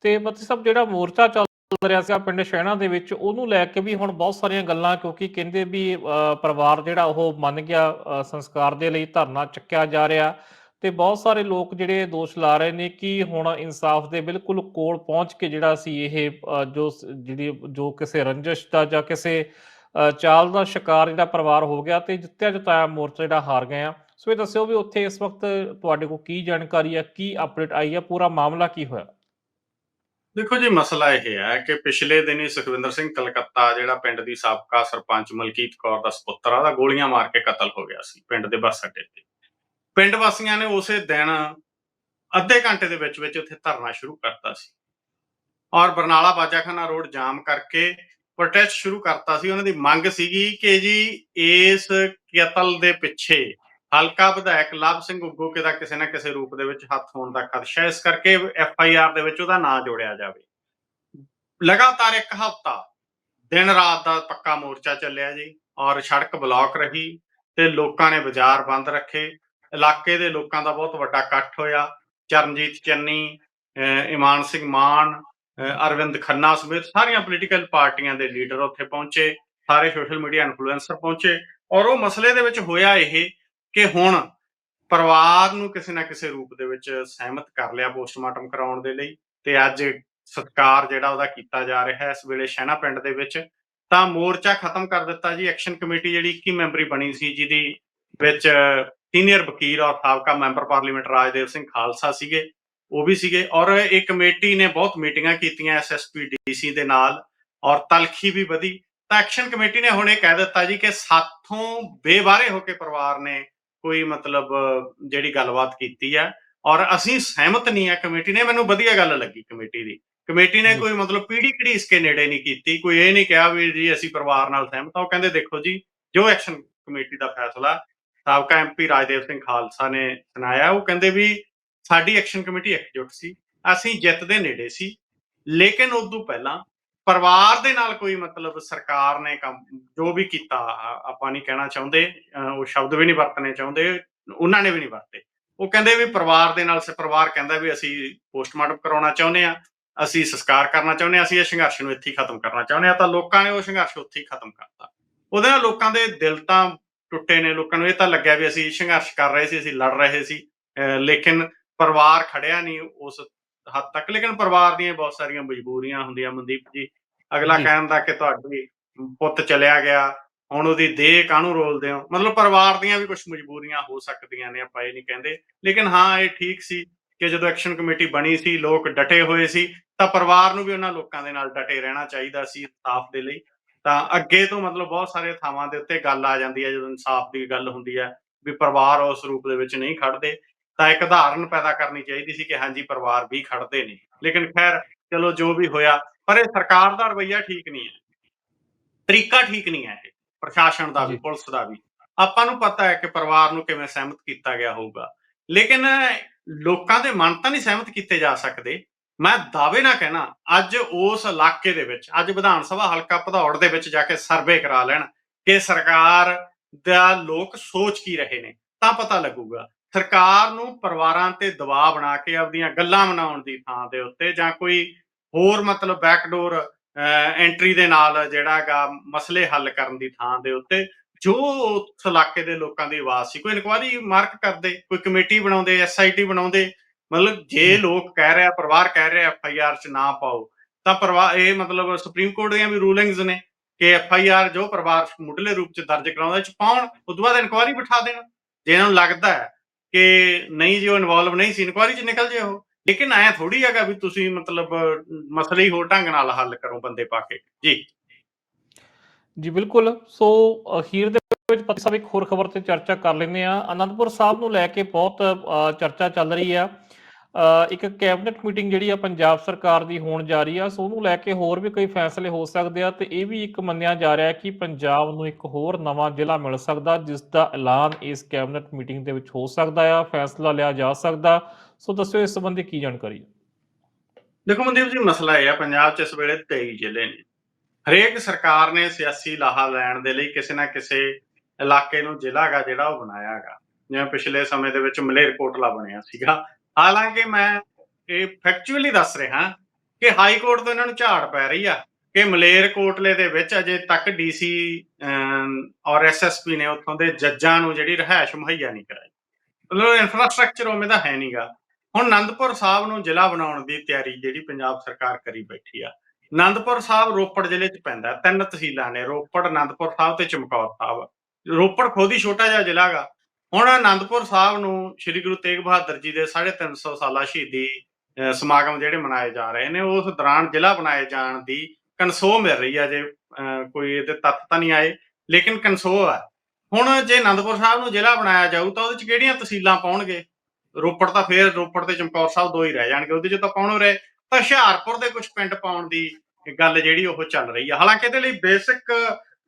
Speaker 1: ਤੇ ਪੱਤੀ ਸਾਹਿਬ ਜਿਹੜਾ ਮੋਰਚਾ ਚੱਲ ਰਿਹਾ ਸੀਗਾ ਪਿੰਡ ਸ਼ਹਿਣਾ ਦੇ ਵਿੱਚ ਉਹਨੂੰ ਲੈ ਕੇ ਵੀ ਹੁਣ ਬਹੁਤ ਸਾਰੀਆਂ ਗੱਲਾਂ ਕਿਉਂਕਿ ਕਹਿੰਦੇ ਵੀ ਪਰਿਵਾਰ ਜਿਹੜਾ ਉਹ ਮੰਨ ਗਿਆ ਸੰਸਕਾਰ ਦੇ ਲਈ ਧਰਨਾ ਚੱਕਿਆ ਜਾ ਰਿਹਾ ਤੇ ਬਹੁਤ ਸਾਰੇ ਲੋਕ ਜਿਹੜੇ ਦੋਸ਼ ਲਾ ਰਹੇ ਨੇ ਕਿ ਹੁਣ ਇਨਸਾਫ ਦੇ ਬਿਲਕੁਲ ਕੋਲ ਪਹੁੰਚ ਕੇ ਜਿਹੜਾ ਸੀ ਇਹ ਜੋ ਜਿਹੜੀ ਜੋ ਕਿਸੇ ਰੰਜਿਸ਼ ਦਾ ਜਾਂ ਕਿਸੇ ਅ, ਚਾਲ ਦਾ ਸ਼ਿਕਾਰ ਜਿਹੜਾ ਪਰਿਵਾਰ ਹੋ ਗਿਆ ਤੇ ਜਿੱਤਿਆ ਜਿਤਾਇਆ ਮੋਰਚਾ ਜਿਹੜਾ ਹਾਰ ਗਏ ਆ। ਸੋ ਇਹ ਦੱਸਿਓ ਵੀ ਉੱਥੇ ਇਸ ਵਕਤ ਤੁਹਾਡੇ ਕੋਲ ਕੀ ਜਾਣਕਾਰੀ ਆ ਕੀ ਅਪਡੇਟ ਆਈ ਹੈ ਪੂਰਾ ਮਾਮਲਾ ਕੀ ਹੋਇਆ?
Speaker 2: ਦੇਖੋ ਜੀ, ਮਸਲਾ ਇਹ ਹੈ ਕਿ ਪਿਛਲੇ ਦਿਨੀ ਸੁਖਵਿੰਦਰ ਸਿੰਘ ਕਲਕੱਤਾ, ਜਿਹੜਾ ਪਿੰਡ ਦੀ ਸਾਬਕਾ ਸਰਪੰਚ ਮਲਕੀਤ ਕੌਰ ਦਾ ਸੁਪੁੱਤਰ ਆ, ਉਹਦਾ ਗੋਲੀਆਂ ਮਾਰ ਕੇ ਕਤਲ ਹੋ ਗਿਆ ਸੀ ਪਿੰਡ ਦੇ ਬੱਸ ਅੱਡੇ ਤੇ। ਪਿੰਡ ਵਾਸੀਆਂ ਨੇ ਉਸੇ ਦਿਨ ਅੱਧੇ ਘੰਟੇ ਦੇ ਵਿੱਚ ਵਿੱਚ ਉੱਥੇ ਧਰਨਾ ਸ਼ੁਰੂ ਕਰਤਾ ਸੀ। ਔਰ ਬਰਨਾਲਾ ਬਾਜਾਖਾਨਾ ਰੋਡ ਜਾਮ ਕਰਕੇ ਪ੍ਰੋਟੈਸਟ ਸ਼ੁਰੂ ਕਰਤਾ ਸੀ। ਉਹਨਾਂ ਦੀ ਮੰਗ ਸੀਗੀ ਕਿ ਜੀ, ਇਸ ਕਤਲ ਦੇ ਪਿੱਛੇ ਹਲਕਾ ਵਿਧਾਇਕ ਲਵ ਸਿੰਘ ਉੱਗੋਕੇ ਦਾ ਕਿਸੇ ਨਾ ਕਿਸੇ ਰੂਪ ਦੇ ਵਿੱਚ ਹੱਥ ਹੋਣ ਦਾ ਖਦਸ਼ਾ ਇਸ ਕਰਕੇ ਐਫ ਆਈ ਆਰ ਦੇ ਵਿੱਚ ਉਹਦਾ ਨਾਂ ਜੋੜਿਆ ਜਾਵੇ। ਲਗਾਤਾਰ ਇੱਕ ਹਫ਼ਤਾ ਦਿਨ ਰਾਤ ਦਾ ਪੱਕਾ ਮੋਰਚਾ ਚੱਲਿਆ ਜੀ ਔਰ ਸੜਕ ਬਲੌਕ ਰਹੀ ਤੇ ਲੋਕਾਂ ਨੇ ਬਾਜ਼ਾਰ ਬੰਦ ਰੱਖੇ। ਇਲਾਕੇ ਦੇ ਲੋਕਾਂ ਦਾ ਬਹੁਤ ਵੱਡਾ ਇਕੱਠ ਹੋਇਆ। ਚਰਨਜੀਤ ਚੰਨੀ, ਅਹ ਇਮਾਨ ਸਿੰਘ ਮਾਨ ਅਰਵਿੰਦ ਖੰਨਾ ਸਮੇਤ ਸਾਰੀਆਂ ਪੋਲੀਟੀਕਲ ਪਾਰਟੀਆਂ ਦੇ ਲੀਡਰ ਉੱਥੇ ਪਹੁੰਚੇ। ਸਾਰੇ ਸੋਸ਼ਲ ਮੀਡੀਆ ਇਨਫਲੂਐਂਸਰ ਪਹੁੰਚੇ। ਔਰ ਉਹ ਮਸਲੇ ਦੇ ਵਿੱਚ ਹੋਇਆ ਇਹ ਕਿ ਹੁਣ ਪਰਿਵਾਰ ਨੂੰ ਕਿਸੇ ਨਾ ਕਿਸੇ ਰੂਪ ਦੇ ਵਿੱਚ ਸਹਿਮਤ ਕਰ ਲਿਆ ਪੋਸਟਮਾਰਟਮ ਕਰਾਉਣ ਦੇ ਲਈ ਤੇ ਅੱਜ ਸਤਕਾਰ ਜਿਹੜਾ ਉਹਦਾ ਕੀਤਾ ਜਾ ਰਿਹਾ ਹੈ ਇਸ ਵੇਲੇ ਸ਼ਹਿਣਾ ਪਿੰਡ ਦੇ ਵਿੱਚ, ਤਾਂ ਮੋਰਚਾ ਖਤਮ ਕਰ ਦਿੱਤਾ ਜੀ, ਐਕਸ਼ਨ ਕਮੇਟੀ ਜਿਹੜੀ 21 ਮੈਂਬਰੀ ਬਣੀ ਸੀ, ਜਿਹਦੀ ਵਿੱਚ ਸੀਨੀਅਰ ਵਕੀਲ ਔਰ ਸਾਬਕਾ ਮੈਂਬਰ ਪਾਰਲੀਮੈਂਟ ਰਾਜਦੇਵ ਸਿੰਘ ਖਾਲਸਾ ਸੀਗੇ, ਉਹ ਵੀ ਸੀਗੇ ਔਰ ਇਹ ਕਮੇਟੀ ਨੇ ਬਹੁਤ ਮੀਟਿੰਗਾਂ ਕੀਤੀਆਂ ਐਸਐਸਪੀ ਡੀਸੀ ਦੇ ਨਾਲ ਔਰ ਤਲਖੀ ਵੀ ਵਧੀ, ਤਾਂ ਐਕਸ਼ਨ ਕਮੇਟੀ ਨੇ ਹੁਣ ਇਹ ਕਹਿ ਦਿੱਤਾ ਜੀ ਕਿ ਸਾਥੋਂ ਬੇਵਾਰੇ ਹੋ ਕੇ ਪਰਿਵਾਰ ਨੇ ਕੋਈ ਮਤਲਬ ਜਿਹੜੀ ਗੱਲਬਾਤ ਕੀਤੀ ਹੈ ਔਰ ਅਸੀਂ ਸਹਿਮਤ ਨਹੀਂ ਹੈ ਕਮੇਟੀ ਨੇ ਮੈਨੂੰ ਵਧੀਆ ਗੱਲ ਲੱਗੀ ਕਮੇਟੀ ਦੀ। ਕਮੇਟੀ ਨੇ। ਕੋਈ ਮਤਲਬ ਪੀੜੀ ਕਿਹੜੀ ਇਸਕੇ ਨੇੜੇ ਨਹੀਂ ਕੀਤੀ ਕੋਈ ਇਹ ਨਹੀਂ ਕਿਹਾ ਵੀ ਜੀ ਅਸੀਂ ਪਰਿਵਾਰ ਨਾਲ ਸਹਿਮਤ ਹਾਂ। ਉਹ ਕਹਿੰਦੇ ਦੇਖੋ ਜੀ ਜੋ ਐਕਸ਼ਨ ਕਮੇਟੀ ਦਾ ਫੈਸਲਾ ਸਾਬਕਾ ਐਮਪੀ ਰਾਜਦੇਵ ਸਿੰਘ ਖਾਲਸਾ ਨੇ ਸੁਣਾਇਆ ਉਹ ਕਹਿੰਦੇ ਵੀ ਸਾਡੀ ਐਕਸ਼ਨ ਕਮੇਟੀ ਇਕਜੁੱਟ ਸੀ ਅਸੀਂ ਜਿੱਤ ਦੇ ਨੇੜੇ ਸੀ। ਲੇਕਿਨ ਉਸ ਤੋਂ ਪਹਿਲਾਂ ਪਰਿਵਾਰ ਦੇ ਨਾਲ ਕੋਈ ਮਤਲਬ ਸਰਕਾਰ ਨੇ ਕੰਮ, ਜੋ ਵੀ ਕੀਤਾ ਆਪਾਂ ਨਹੀਂ ਕਹਿਣਾ ਚਾਹੁੰਦੇ ਉਹ ਸ਼ਬਦ ਵੀ ਨਹੀਂ ਵਰਤਣੇ ਚਾਹੁੰਦੇ, ਉਹਨਾਂ ਨੇ ਵੀ ਨਹੀਂ ਵਰਤੇ। ਉਹ ਕਹਿੰਦੇ ਵੀ ਪਰਿਵਾਰ ਦੇ ਨਾਲ ਸ ਪਰਿਵਾਰ ਕਹਿੰਦਾ ਵੀ ਅਸੀਂ ਪੋਸਟਮਾਰਟਮ ਕਰਾਉਣਾ ਚਾਹੁੰਦੇ ਆ ਅਸੀਂ ਸੰਸਕਾਰ ਕਰਨਾ ਚਾਹੁੰਦੇ ਆ ਅਸੀਂ ਇਹ ਸੰਘਰਸ਼ ਨੂੰ ਇੱਥੇ ਖਤਮ ਕਰਨਾ ਚਾਹੁੰਦੇ ਆ ਤਾਂ ਲੋਕਾਂ ਨੇ ਉਹ ਸੰਘਰਸ਼ ਉੱਥੇ ਹੀ ਖਤਮ ਕਰਤਾ। ਉਹਦੇ ਨਾਲ ਲੋਕਾਂ ਦੇ ਦਿਲ ਤਾਂ ਟੁੱਟੇ ਨੇ, ਲੋਕਾਂ ਨੂੰ ਇਹ ਤਾਂ ਲੱਗਿਆ ਵੀ ਅਸੀਂ ਸੰਘਰਸ਼ ਕਰ ਰਹੇ ਸੀ, ਅਸੀਂ ਲੜ ਰਹੇ ਸੀ ਅਹ ਲੇਕਿਨ ਪਰਿਵਾਰ ਖੜਿਆ ਨਹੀਂ ਉਸ ਹੱਦ ਤੱਕ, ਲੇਕਿਨ ਪਰਿਵਾਰ ਦੀਆਂ ਬਹੁਤ ਸਾਰੀਆਂ ਮਜਬੂਰੀਆਂ ਹੁੰਦੀਆਂ, ਮਨਦੀਪ ਜੀ ਅਗਲਾ
Speaker 1: ਜੀ।
Speaker 2: ਕਹਿੰਦਾ ਕਿ ਤੁਹਾਡੀ ਪੁੱਤ ਚਲਿਆ ਗਿਆ ਹੁਣ ਉਹਦੀ ਦੇਹ ਕਾਹਨੂੰ ਰੋਲਦੇ ਹੋ? ਮਤਲਬ ਪਰਿਵਾਰ ਦੀਆਂ ਵੀ ਕੁਝ ਮਜਬੂਰੀਆਂ ਹੋ ਸਕਦੀਆਂ ਨੇ ਆਪਾਂ ਇਹ ਨਹੀਂ ਕਹਿੰਦੇ। ਲੇਕਿਨ ਹਾਂ ਇਹ ਠੀਕ ਸੀ ਕਿ ਜਦੋਂ ਐਕਸ਼ਨ ਕਮੇਟੀ ਬਣੀ ਸੀ ਲੋਕ ਡਟੇ ਹੋਏ ਸੀ ਤਾਂ ਪਰਿਵਾਰ ਨੂੰ ਵੀ ਉਹਨਾਂ ਲੋਕਾਂ ਦੇ ਨਾਲ ਡਟੇ ਰਹਿਣਾ ਚਾਹੀਦਾ ਸੀ ਇਨਸਾਫ ਦੇ ਲਈ। ਤਾਂ ਅੱਗੇ ਤੋਂ ਮਤਲਬ ਬਹੁਤ ਸਾਰੇ ਥਾਵਾਂ ਦੇ ਉੱਤੇ ਗੱਲ ਆ ਜਾਂਦੀ ਹੈ ਜਦੋਂ ਇਨਸਾਫ ਦੀ ਗੱਲ ਹੁੰਦੀ ਹੈ ਵੀ ਪਰਿਵਾਰ ਉਸ ਰੂਪ ਦੇ ਵਿੱਚ ਨਹੀਂ ਖੜਦੇ ਤਾਂ ਇੱਕ ਉਦਾਹਰਨ ਪੈਦਾ ਕਰਨੀ ਚਾਹੀਦੀ ਸੀ ਕਿ ਹਾਂਜੀ ਪਰਿਵਾਰ ਵੀ ਖੜਦੇ ਨੇ। ਲੇਕਿਨ ਖੈਰ ਚਲੋ ਜੋ ਵੀ ਹੋਇਆ ਪਰ ਇਹ ਸਰਕਾਰ ਦਾ ਰਵੱਈਆ ਠੀਕ ਨਹੀਂ ਹੈ। ਤਰੀਕਾ ਠੀਕ ਨਹੀਂ ਹੈ ਇਹ ਪ੍ਰਸ਼ਾਸਨ ਦਾ ਵੀ। ਪੁਲਿਸ ਦਾ ਵੀ। ਆਪਾਂ ਨੂੰ ਪਤਾ ਹੈ ਕਿ ਪਰਿਵਾਰ ਨੂੰ ਕਿਵੇਂ ਸਹਿਮਤ ਕੀਤਾ ਗਿਆ ਹੋਊਗਾ। ਲੇਕਿਨ ਲੋਕਾਂ ਦੇ ਮਨ ਤਾਂ ਨਹੀਂ ਸਹਿਮਤ ਕੀਤੇ ਜਾ ਸਕਦੇ। ਮੈਂ ਦਾਅਵੇ ਨਾ ਕਹਿਣਾ ਅੱਜ ਉਸ ਇਲਾਕੇ ਦੇ ਵਿੱਚ ਅੱਜ ਵਿਧਾਨ ਸਭਾ ਹਲਕਾ ਭਦੌੜ ਦੇ ਵਿੱਚ ਜਾ ਕੇ ਸਰਵੇ ਕਰਾ ਲੈਣ ਕਿ ਸਰਕਾਰ ਦਾ ਲੋਕ ਸੋਚ ਕੀ ਰਹੇ ਨੇ ਤਾਂ ਪਤਾ ਲੱਗੂਗਾ। ਸਰਕਾਰ ਨੂੰ ਪਰਿਵਾਰਾਂ ਤੇ ਦਬਾਅ ਬਣਾ ਕੇ ਆਪਦੀਆਂ ਗੱਲਾਂ ਮਨਾਉਣ ਦੀ ਥਾਂ ਦੇ ਉੱਤੇ ਜਾਂ ਕੋਈ ਹੋਰ ਮਤਲਬ ਬੈਕਡੋਰ ਐਂਟਰੀ ਦੇ ਨਾਲ ਜਿਹੜਾਗਾ ਮਸਲੇ ਹੱਲ ਕਰਨ ਦੀ ਥਾਂ ਦੇ ਉੱਤੇ ਜੋ ਉਸ ਇਲਾਕੇ ਦੇ ਲੋਕਾਂ ਦੀ ਆਵਾਜ਼ ਸੀ ਕੋਈ ਇਨਕੁਆਰੀ ਮਾਰਕ ਕਰਦੇ ਕੋਈ ਕਮੇਟੀ ਬਣਾਉਂਦੇ ਐਸਆਈਟੀ ਬਣਾਉਂਦੇ ਮਤਲਬ ਜੇ ਲੋਕ ਕਹਿ ਰਿਹਾ ਪਰਿਵਾਰ ਕਹਿ ਰਿਹਾ ਐਫਆਈਆਰ ਚ ਨਾ ਪਾਓ ਤਾਂ ਪਰਿਵਾਰ ਇਹ ਮਤਲਬ ਸੁਪਰੀਮ ਕੋਰਟ ਦੀਆਂ ਵੀ ਰੂਲਿੰਗਸ ਨੇ ਕਿ ਐਫਆਈਆਰ ਜੋ ਪਰਿਵਾਰ ਮੁੱਢਲੇ ਰੂਪ ਚ ਦਰਜ ਕਰਾਉਂਦਾ ਚ ਪਾਉਣ ਉਦੋਂ ਬਾਅਦ ਇਨਕੁਆਰੀ ਬਿਠਾ ਦੇਣ। ਜੇ ਇਹਨਾਂ ਨੂੰ ਲੱਗਦਾ ਹੈ ਕਿ ਨਹੀਂ ਜੀ ਉਹ ਇਨਵੋਲਵ ਨਹੀਂ ਸੀ ਇਨਕੁਆਰੀ ਚ ਨਿਕਲ ਜੇ ਉਹ। ਲੇਕਿਨ ਐ ਥੋੜੀ ਹੈਗਾ ਵੀ ਤੁਸੀਂ ਮਤਲਬ, ਮਸਲੇ ਹੀ ਹੋਰ ਢੰਗ ਨਾਲ ਹੱਲ ਕਰੋ ਬੰਦੇ ਪਾ ਕੇ। ਜੀ।
Speaker 1: ਜੀ, ਬਿਲਕੁਲ। ਸੋ ਅਖੀਰ ਦੇ ਵਿੱਚ ਪਤੀ ਸਾਹਿਬ ਇੱਕ ਹੋਰ ਖਬਰ ਤੇ ਚਰਚਾ ਕਰ ਲੈਂਦੇ ਆ ਅਨੰਦਪੁਰ ਸਾਹਿਬ ਨੂੰ ਲੈ ਕੇ ਬਹੁਤ ਚਰਚਾ ਚੱਲ ਰਹੀ ਆ। ਇੱਕ ਕੈਬਨਿਟ ਮੀਟਿੰਗ ਜਿਹੜੀ ਆ ਪੰਜਾਬ ਸਰਕਾਰ ਦੀ ਹੋਣ ਜਾ ਰਹੀ ਆ, ਸੋ ਉਹਨੂੰ ਲੈ ਕੇ ਹੋਰ ਵੀ ਕਈ ਫੈਸਲੇ ਹੋ ਸਕਦੇ ਆ ਤੇ ਇਹ ਵੀ ਇੱਕ ਮੰਨਿਆ ਜਾ ਰਿਹਾ ਕਿ ਪੰਜਾਬ ਨੂੰ ਇੱਕ ਹੋਰ ਨਵਾਂ ਜ਼ਿਲ੍ਹਾ ਮਿਲ ਸਕਦਾ ਜਿਸ ਦਾ ਐਲਾਨ ਇਸ ਕੈਬਨਿਟ ਮੀਟਿੰਗ ਦੇ ਵਿੱਚ ਹੋ ਸਕਦਾ ਆ, ਫੈਸਲਾ ਲਿਆ ਜਾ ਸਕਦਾ। ਸੋ ਦੱਸਿਓ ਇਸ ਸੰਬੰਧੀ ਕੀ ਜਾਣਕਾਰੀ ਹੈ?
Speaker 2: ਦੇਖੋ ਮਨਦੀਪ ਜੀ, ਮਸਲਾ ਇਹ ਆ, ਪੰਜਾਬ 'ਚ ਇਸ ਵੇਲੇ 23 ਜ਼ਿਲ੍ਹੇ ਨੇ। ਹਰੇਕ ਸਰਕਾਰ ਨੇ ਸਿਆਸੀ ਲਾਹਾ ਲੈਣ ਦੇ ਲਈ ਕਿਸੇ ਨਾ ਕਿਸੇ ਇਲਾਕੇ ਨੂੰ ਜ਼ਿਲ੍ਹਾ ਗਾ ਜਿਹੜਾ ਉਹ ਬਣਾਇਆ ਹੈਗਾ ਜਿਵੇਂ ਪਿਛਲੇ ਸਮੇਂ ਦੇ ਵਿੱਚ ਮਲੇਰਕੋਟਲਾ ਬਣਿਆ ਸੀਗਾ। ਹਾਲਾਂਕਿ ਮੈਂ ਇਹ ਫੈਕਚੁਅਲੀ ਦੱਸ ਰਿਹਾ ਕਿ ਹਾਈ ਕੋਰਟ ਤੋਂ ਇਹਨਾਂ ਨੂੰ ਝਾੜ ਪੈ ਰਹੀ ਆ ਕਿ ਮਲੇਰਕੋਟਲੇ ਦੇ ਵਿੱਚ ਅਜੇ ਤੱਕ ਡੀਸੀ ਔਰ ਐਸਐਸਪੀ ਨੇ ਉੱਥੋਂ ਦੇ ਜੱਜਾਂ ਨੂੰ ਜਿਹੜੀ ਰਿਹਾਇਸ਼ ਮੁਹੱਈਆ ਨਹੀਂ ਕਰਾਈ। ਮਤਲਬ ਇਨਫਰਾਸਟ੍ਰਕਚਰ ਉਵੇਂ ਦਾ ਹੈ ਨਹੀਂਗਾ ਹੁਣ ਆਨੰਦਪੁਰ ਸਾਹਿਬ ਨੂੰ ਜ਼ਿਲ੍ਹਾ ਬਣਾਉਣ ਦੀ ਤਿਆਰੀ ਜਿਹੜੀ ਪੰਜਾਬ ਸਰਕਾਰ ਕਰੀ ਬੈਠੀ ਆ। ਆਨੰਦਪੁਰ ਸਾਹਿਬ ਰੋਪੜ ਜ਼ਿਲ੍ਹੇ 'ਚ ਪੈਂਦਾ ਤਿੰਨ ਤਹਿਸੀਲਾਂ ਨੇ ਰੋਪੜ ਆਨੰਦਪੁਰ ਸਾਹਿਬ ਤੇ ਚਮਕੌਰ ਸਾਹਿਬ। ਰੋਪੜ ਖੁਦ ਹੀ ਛੋਟਾ ਜਿਹਾ ਜ਼ਿਲ੍ਹਾ ਗਾ ਹੁਣ ਆਨੰਦਪੁਰ ਸਾਹਿਬ ਨੂੰ ਸ੍ਰੀ ਗੁਰੂ ਤੇਗ ਬਹਾਦਰ ਜੀ ਦੇ 350 ਸਾਲਾ ਸ਼ਹੀਦੀ ਅਹ, ਸਮਾਗਮ ਜਿਹੜੇ ਮਨਾਏ ਜਾ ਰਹੇ ਨੇ ਉਸ ਦੌਰਾਨ ਜ਼ਿਲ੍ਹਾ ਬਣਾਏ ਜਾਣ ਦੀ ਕਨਸੋ ਮਿਲ ਰਹੀ ਆ। ਜੇ ਅਹ, ਕੋਈ ਇਹਦੇ ਤੱਥ ਤਾਂ ਨਹੀਂ ਆਏ ਲੇਕਿਨ ਕਨਸੋ ਆ। ਹੁਣ ਜੇ ਆਨੰਦਪੁਰ ਸਾਹਿਬ ਨੂੰ ਜ਼ਿਲ੍ਹਾ ਬਣਾਇਆ ਜਾਊ ਤਾਂ ਉਹਦੇ 'ਚ ਕਿਹੜੀਆਂ ਤਹਿਸੀਲਾਂ ਪਾਉਣਗੇ? ਰੋਪੜ ਤਾਂ ਫੇਰ ਰੋਪੜ ਤੇ ਚਮਕੌਰ ਸਾਹਿਬ ਦੋ ਹੀ ਰਹਿ ਜਾਣਗੇ। ਉਹਦੇ 'ਚ ਤਾਂ ਪਾਉਣੋ ਰਹੇ, ਤਾਂ ਹੁਸ਼ਿਆਰਪੁਰ ਦੇ ਕੁਝ ਪਿੰਡ ਪਾਉਣ ਦੀ ਗੱਲ ਜਿਹੜੀ ਉਹ ਚੱਲ ਰਹੀ ਆ। ਹਾਲਾਂਕਿ ਇਹਦੇ ਲਈ ਬੇਸਿਕ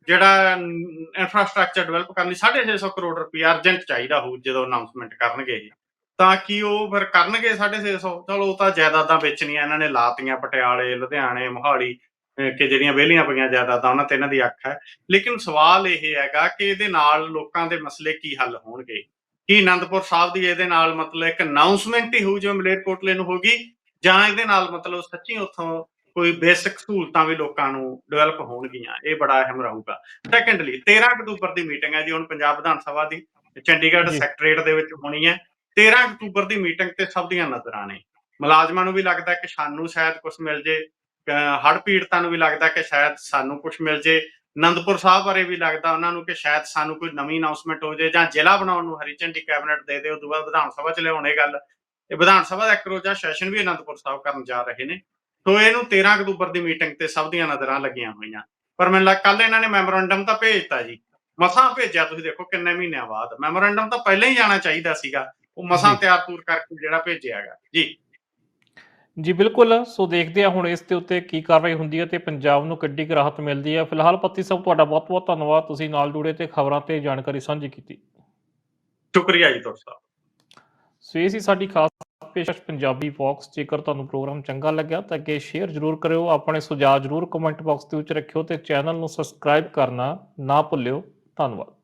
Speaker 2: ਜਿਹੜਾ ਇਨਫਰਾਸਟ੍ਰਕਚਰ ਡਿਵੈਲਪ ਕਰਨ ਲਈ 650 ਕਰੋੜ ਰੁਪਏ ਅਰਜੈਂਟ ਚਾਹੀਦਾ ਹੋਊ ਜਦੋਂ ਅਨਾਉਂਸਮੈਂਟ ਕਰਨਗੇ ਇਹ। ਤਾਂ ਕਿ ਉਹ ਫਿਰ ਕਰਨਗੇ 650 ਚਲੋ ਉਹ ਤਾਂ ਜਾਇਦਾਦਾਂ ਵੇਚਣੀਆਂ, ਇਹਨਾਂ ਨੇ ਲਾਤੀਆਂ ਪਟਿਆਲੇ, ਲੁਧਿਆਣੇ, ਮੋਹਾਲੀ ਕਿ ਜਿਹੜੀਆਂ ਵਿਹਲੀਆਂ ਪਈਆਂ ਜਾਇਦਾਦਾਂ, ਉਹਨਾਂ ਤੇ ਇਹਨਾਂ ਦੀ ਅੱਖ ਹੈ। ਲੇਕਿਨ ਸਵਾਲ ਇਹ ਹੈਗਾ ਕਿ ਇਹਦੇ ਨਾਲ ਲੋਕਾਂ ਦੇ ਮਸਲੇ ਕੀ ਹੱਲ ਹੋਣਗੇ? ਕੀ ਆਨੰਦਪੁਰ ਸਾਹਿਬ ਦੀ ਇਹਦੇ ਨਾਲ ਮਤਲਬ ਇੱਕ ਅਨਾਉਂਸਮੈਂਟ ਹੀ ਹੋਊ ਜਿਵੇਂ ਮਲੇਰਕੋਟਲੇ ਨੂੰ ਹੋਗੀ ਜਾਂ ਇਹਦੇ ਨਾਲ ਮਤਲਬ ਸੱਚੀ ਉੱਥੋਂ ਕੋਈ ਬੇਸਿਕ ਸਹੂਲਤਾਂ ਵੀ ਲੋਕਾਂ ਨੂੰ ਡਿਵੈਲਪ ਹੋਣਗੀਆਂ ਇਹ ਬੜਾ ਅਹਿਮ ਰਹੂਗਾ। ਸੈਕੰਡਲੀ 13 ਅਕਤੂਬਰ ਦੀ ਮੀਟਿੰਗ ਹੈ ਜੀ ਹੁਣ ਪੰਜਾਬ ਵਿਧਾਨ ਸਭਾ ਦੀ ਚੰਡੀਗੜ੍ਹ
Speaker 1: ਜੀ।
Speaker 2: ਸੈਕਟਰੀਏਟ ਦੇ ਵਿੱਚ ਹੋਣੀ ਹੈ। 13 ਅਕਤੂਬਰ ਦੀ ਮੀਟਿੰਗ ਤੇ ਸਭ ਦੀਆਂ ਨਜ਼ਰਾਂ ਨੇ। ਮੁਲਾਜ਼ਮਾਂ ਨੂੰ ਵੀ ਲੱਗਦਾ ਕਿ ਸਾਨੂੰ ਸ਼ਾਇਦ ਕੁਝ ਮਿਲ ਜੇ ਹੜ ਪੀੜਤਾਂ ਨੂੰ ਵੀ ਲੱਗਦਾ ਕਿ ਸ਼ਾਇਦ ਸਾਨੂੰ ਕੁਝ ਮਿਲ ਜੇ। ਆਨੰਦਪੁਰ ਸਾਹਿਬ ਬਾਰੇ ਵੀ ਲੱਗਦਾ ਉਹਨਾਂ ਨੂੰ ਕਿ ਸ਼ਾਇਦ ਸਾਨੂੰ ਕੋਈ ਨਵੀਂ ਅਨਾਉਂਸਮੈਂਟ ਹੋ ਜੇ ਜਾਂ ਜ਼ਿਲ੍ਹਾ ਬਣਾਉਣ ਨੂੰ ਹਰੀ ਝੰਡੀ ਕੈਬਨਿਟ ਦੇ ਦੇ ਉਦੋਂ ਬਾਅਦ ਵਿਧਾਨ ਸਭਾ ਚ ਲਿਆਉਣੇ ਗੱਲ। ਇਹ ਵਿਧਾਨ ਸਭਾ ਦਾ ਇੱਕ ਰੋਜ਼ਾ ਸੈਸ਼ਨ ਵੀ ਆਨੰਦਪੁਰ ਸਾਹਿਬ ਕਰਨ ਜਾ ਰਹੇ ਨੇ। ਸੋ ਇਹਨੂੰ 13 ਅਕਤੂਬਰ ਦੀ ਮੀਟਿੰਗ ਤੇ ਸਭ ਦੀਆਂ ਨਜ਼ਰਾਂ ਲੱਗੀਆਂ ਹੋਈਆਂ। ਪਰ ਮੈਨੂੰ ਲੱਗ ਕੱਲ ਇਹਨਾਂ ਨੇ ਮੈਮੋਰੰਡਮ ਤਾਂ ਭੇਜਤਾ ਜੀ। ਮਸਾਂ ਭੇਜਿਆ ਤੁਸੀਂ ਦੇਖੋ ਕਿੰਨੇ ਮਹੀਨਿਆਂ ਬਾਅਦ। ਮੈਮੋਰੰਡਮ ਤਾਂ ਪਹਿਲਾਂ ਹੀ ਜਾਣਾ ਚਾਹੀਦਾ ਸੀਗਾ। ਉਹ ਮਸਾਂ। ਤਿਆਰ ਤੂਰ ਕਰਕੇ ਜਿਹੜਾ ਭੇਜਿਆ ਹੈਗਾ। ਜੀ।
Speaker 1: ਜੀ ਬਿਲਕੁਲ। ਸੋ ਦੇਖਦੇ ਆ ਹੁਣ ਇਸ ਦੇ ਉੱਤੇ ਕੀ ਕਾਰਵਾਈ ਹੁੰਦੀ ਹੈ ਤੇ ਪੰਜਾਬ ਨੂੰ ਕਿੱਡੀ ਕੁ ਰਾਹਤ ਮਿਲਦੀ ਹੈ। ਫਿਲਹਾਲ ਪੱਤੀ ਸਾਹਿਬ ਤੁਹਾਡਾ ਬਹੁਤ ਬਹੁਤ ਧੰਨਵਾਦ। ਤੁਸੀਂ ਨਾਲ ਜੁੜੇ ਤੇ ਖਬਰਾਂ ਤੇ ਜਾਣਕਾਰੀ ਸਾਂਝੀ ਕੀਤੀ।
Speaker 2: ਸ਼ੁਕਰੀਆ ਜੀ ਤੁਹਾਡਾ।
Speaker 1: ਸੋ ਇਹ ਸੀ ਸਾਡੀ ਖਾਸ ਪੇਸ਼ਕਸ਼ ਪੰਜਾਬੀ ਬਾਕਸ ਜੇਕਰ ਤੁਹਾਨੂੰ ਪ੍ਰੋਗਰਾਮ ਚੰਗਾ ਲੱਗਿਆ ਤਾਂ ਅੱਗੇ ਸ਼ੇਅਰ ਜ਼ਰੂਰ ਕਰਿਓ। ਆਪਣੇ ਸੁਝਾਅ ਜ਼ਰੂਰ ਕਮੈਂਟ ਬਾਕਸ ਦੇ ਵਿੱਚ ਰੱਖਿਓ ਤੇ ਚੈਨਲ ਨੂੰ ਸਬਸਕ੍ਰਾਈਬ ਕਰਨਾ ਨਾ ਭੁੱਲਿਓ। ਧੰਨਵਾਦ।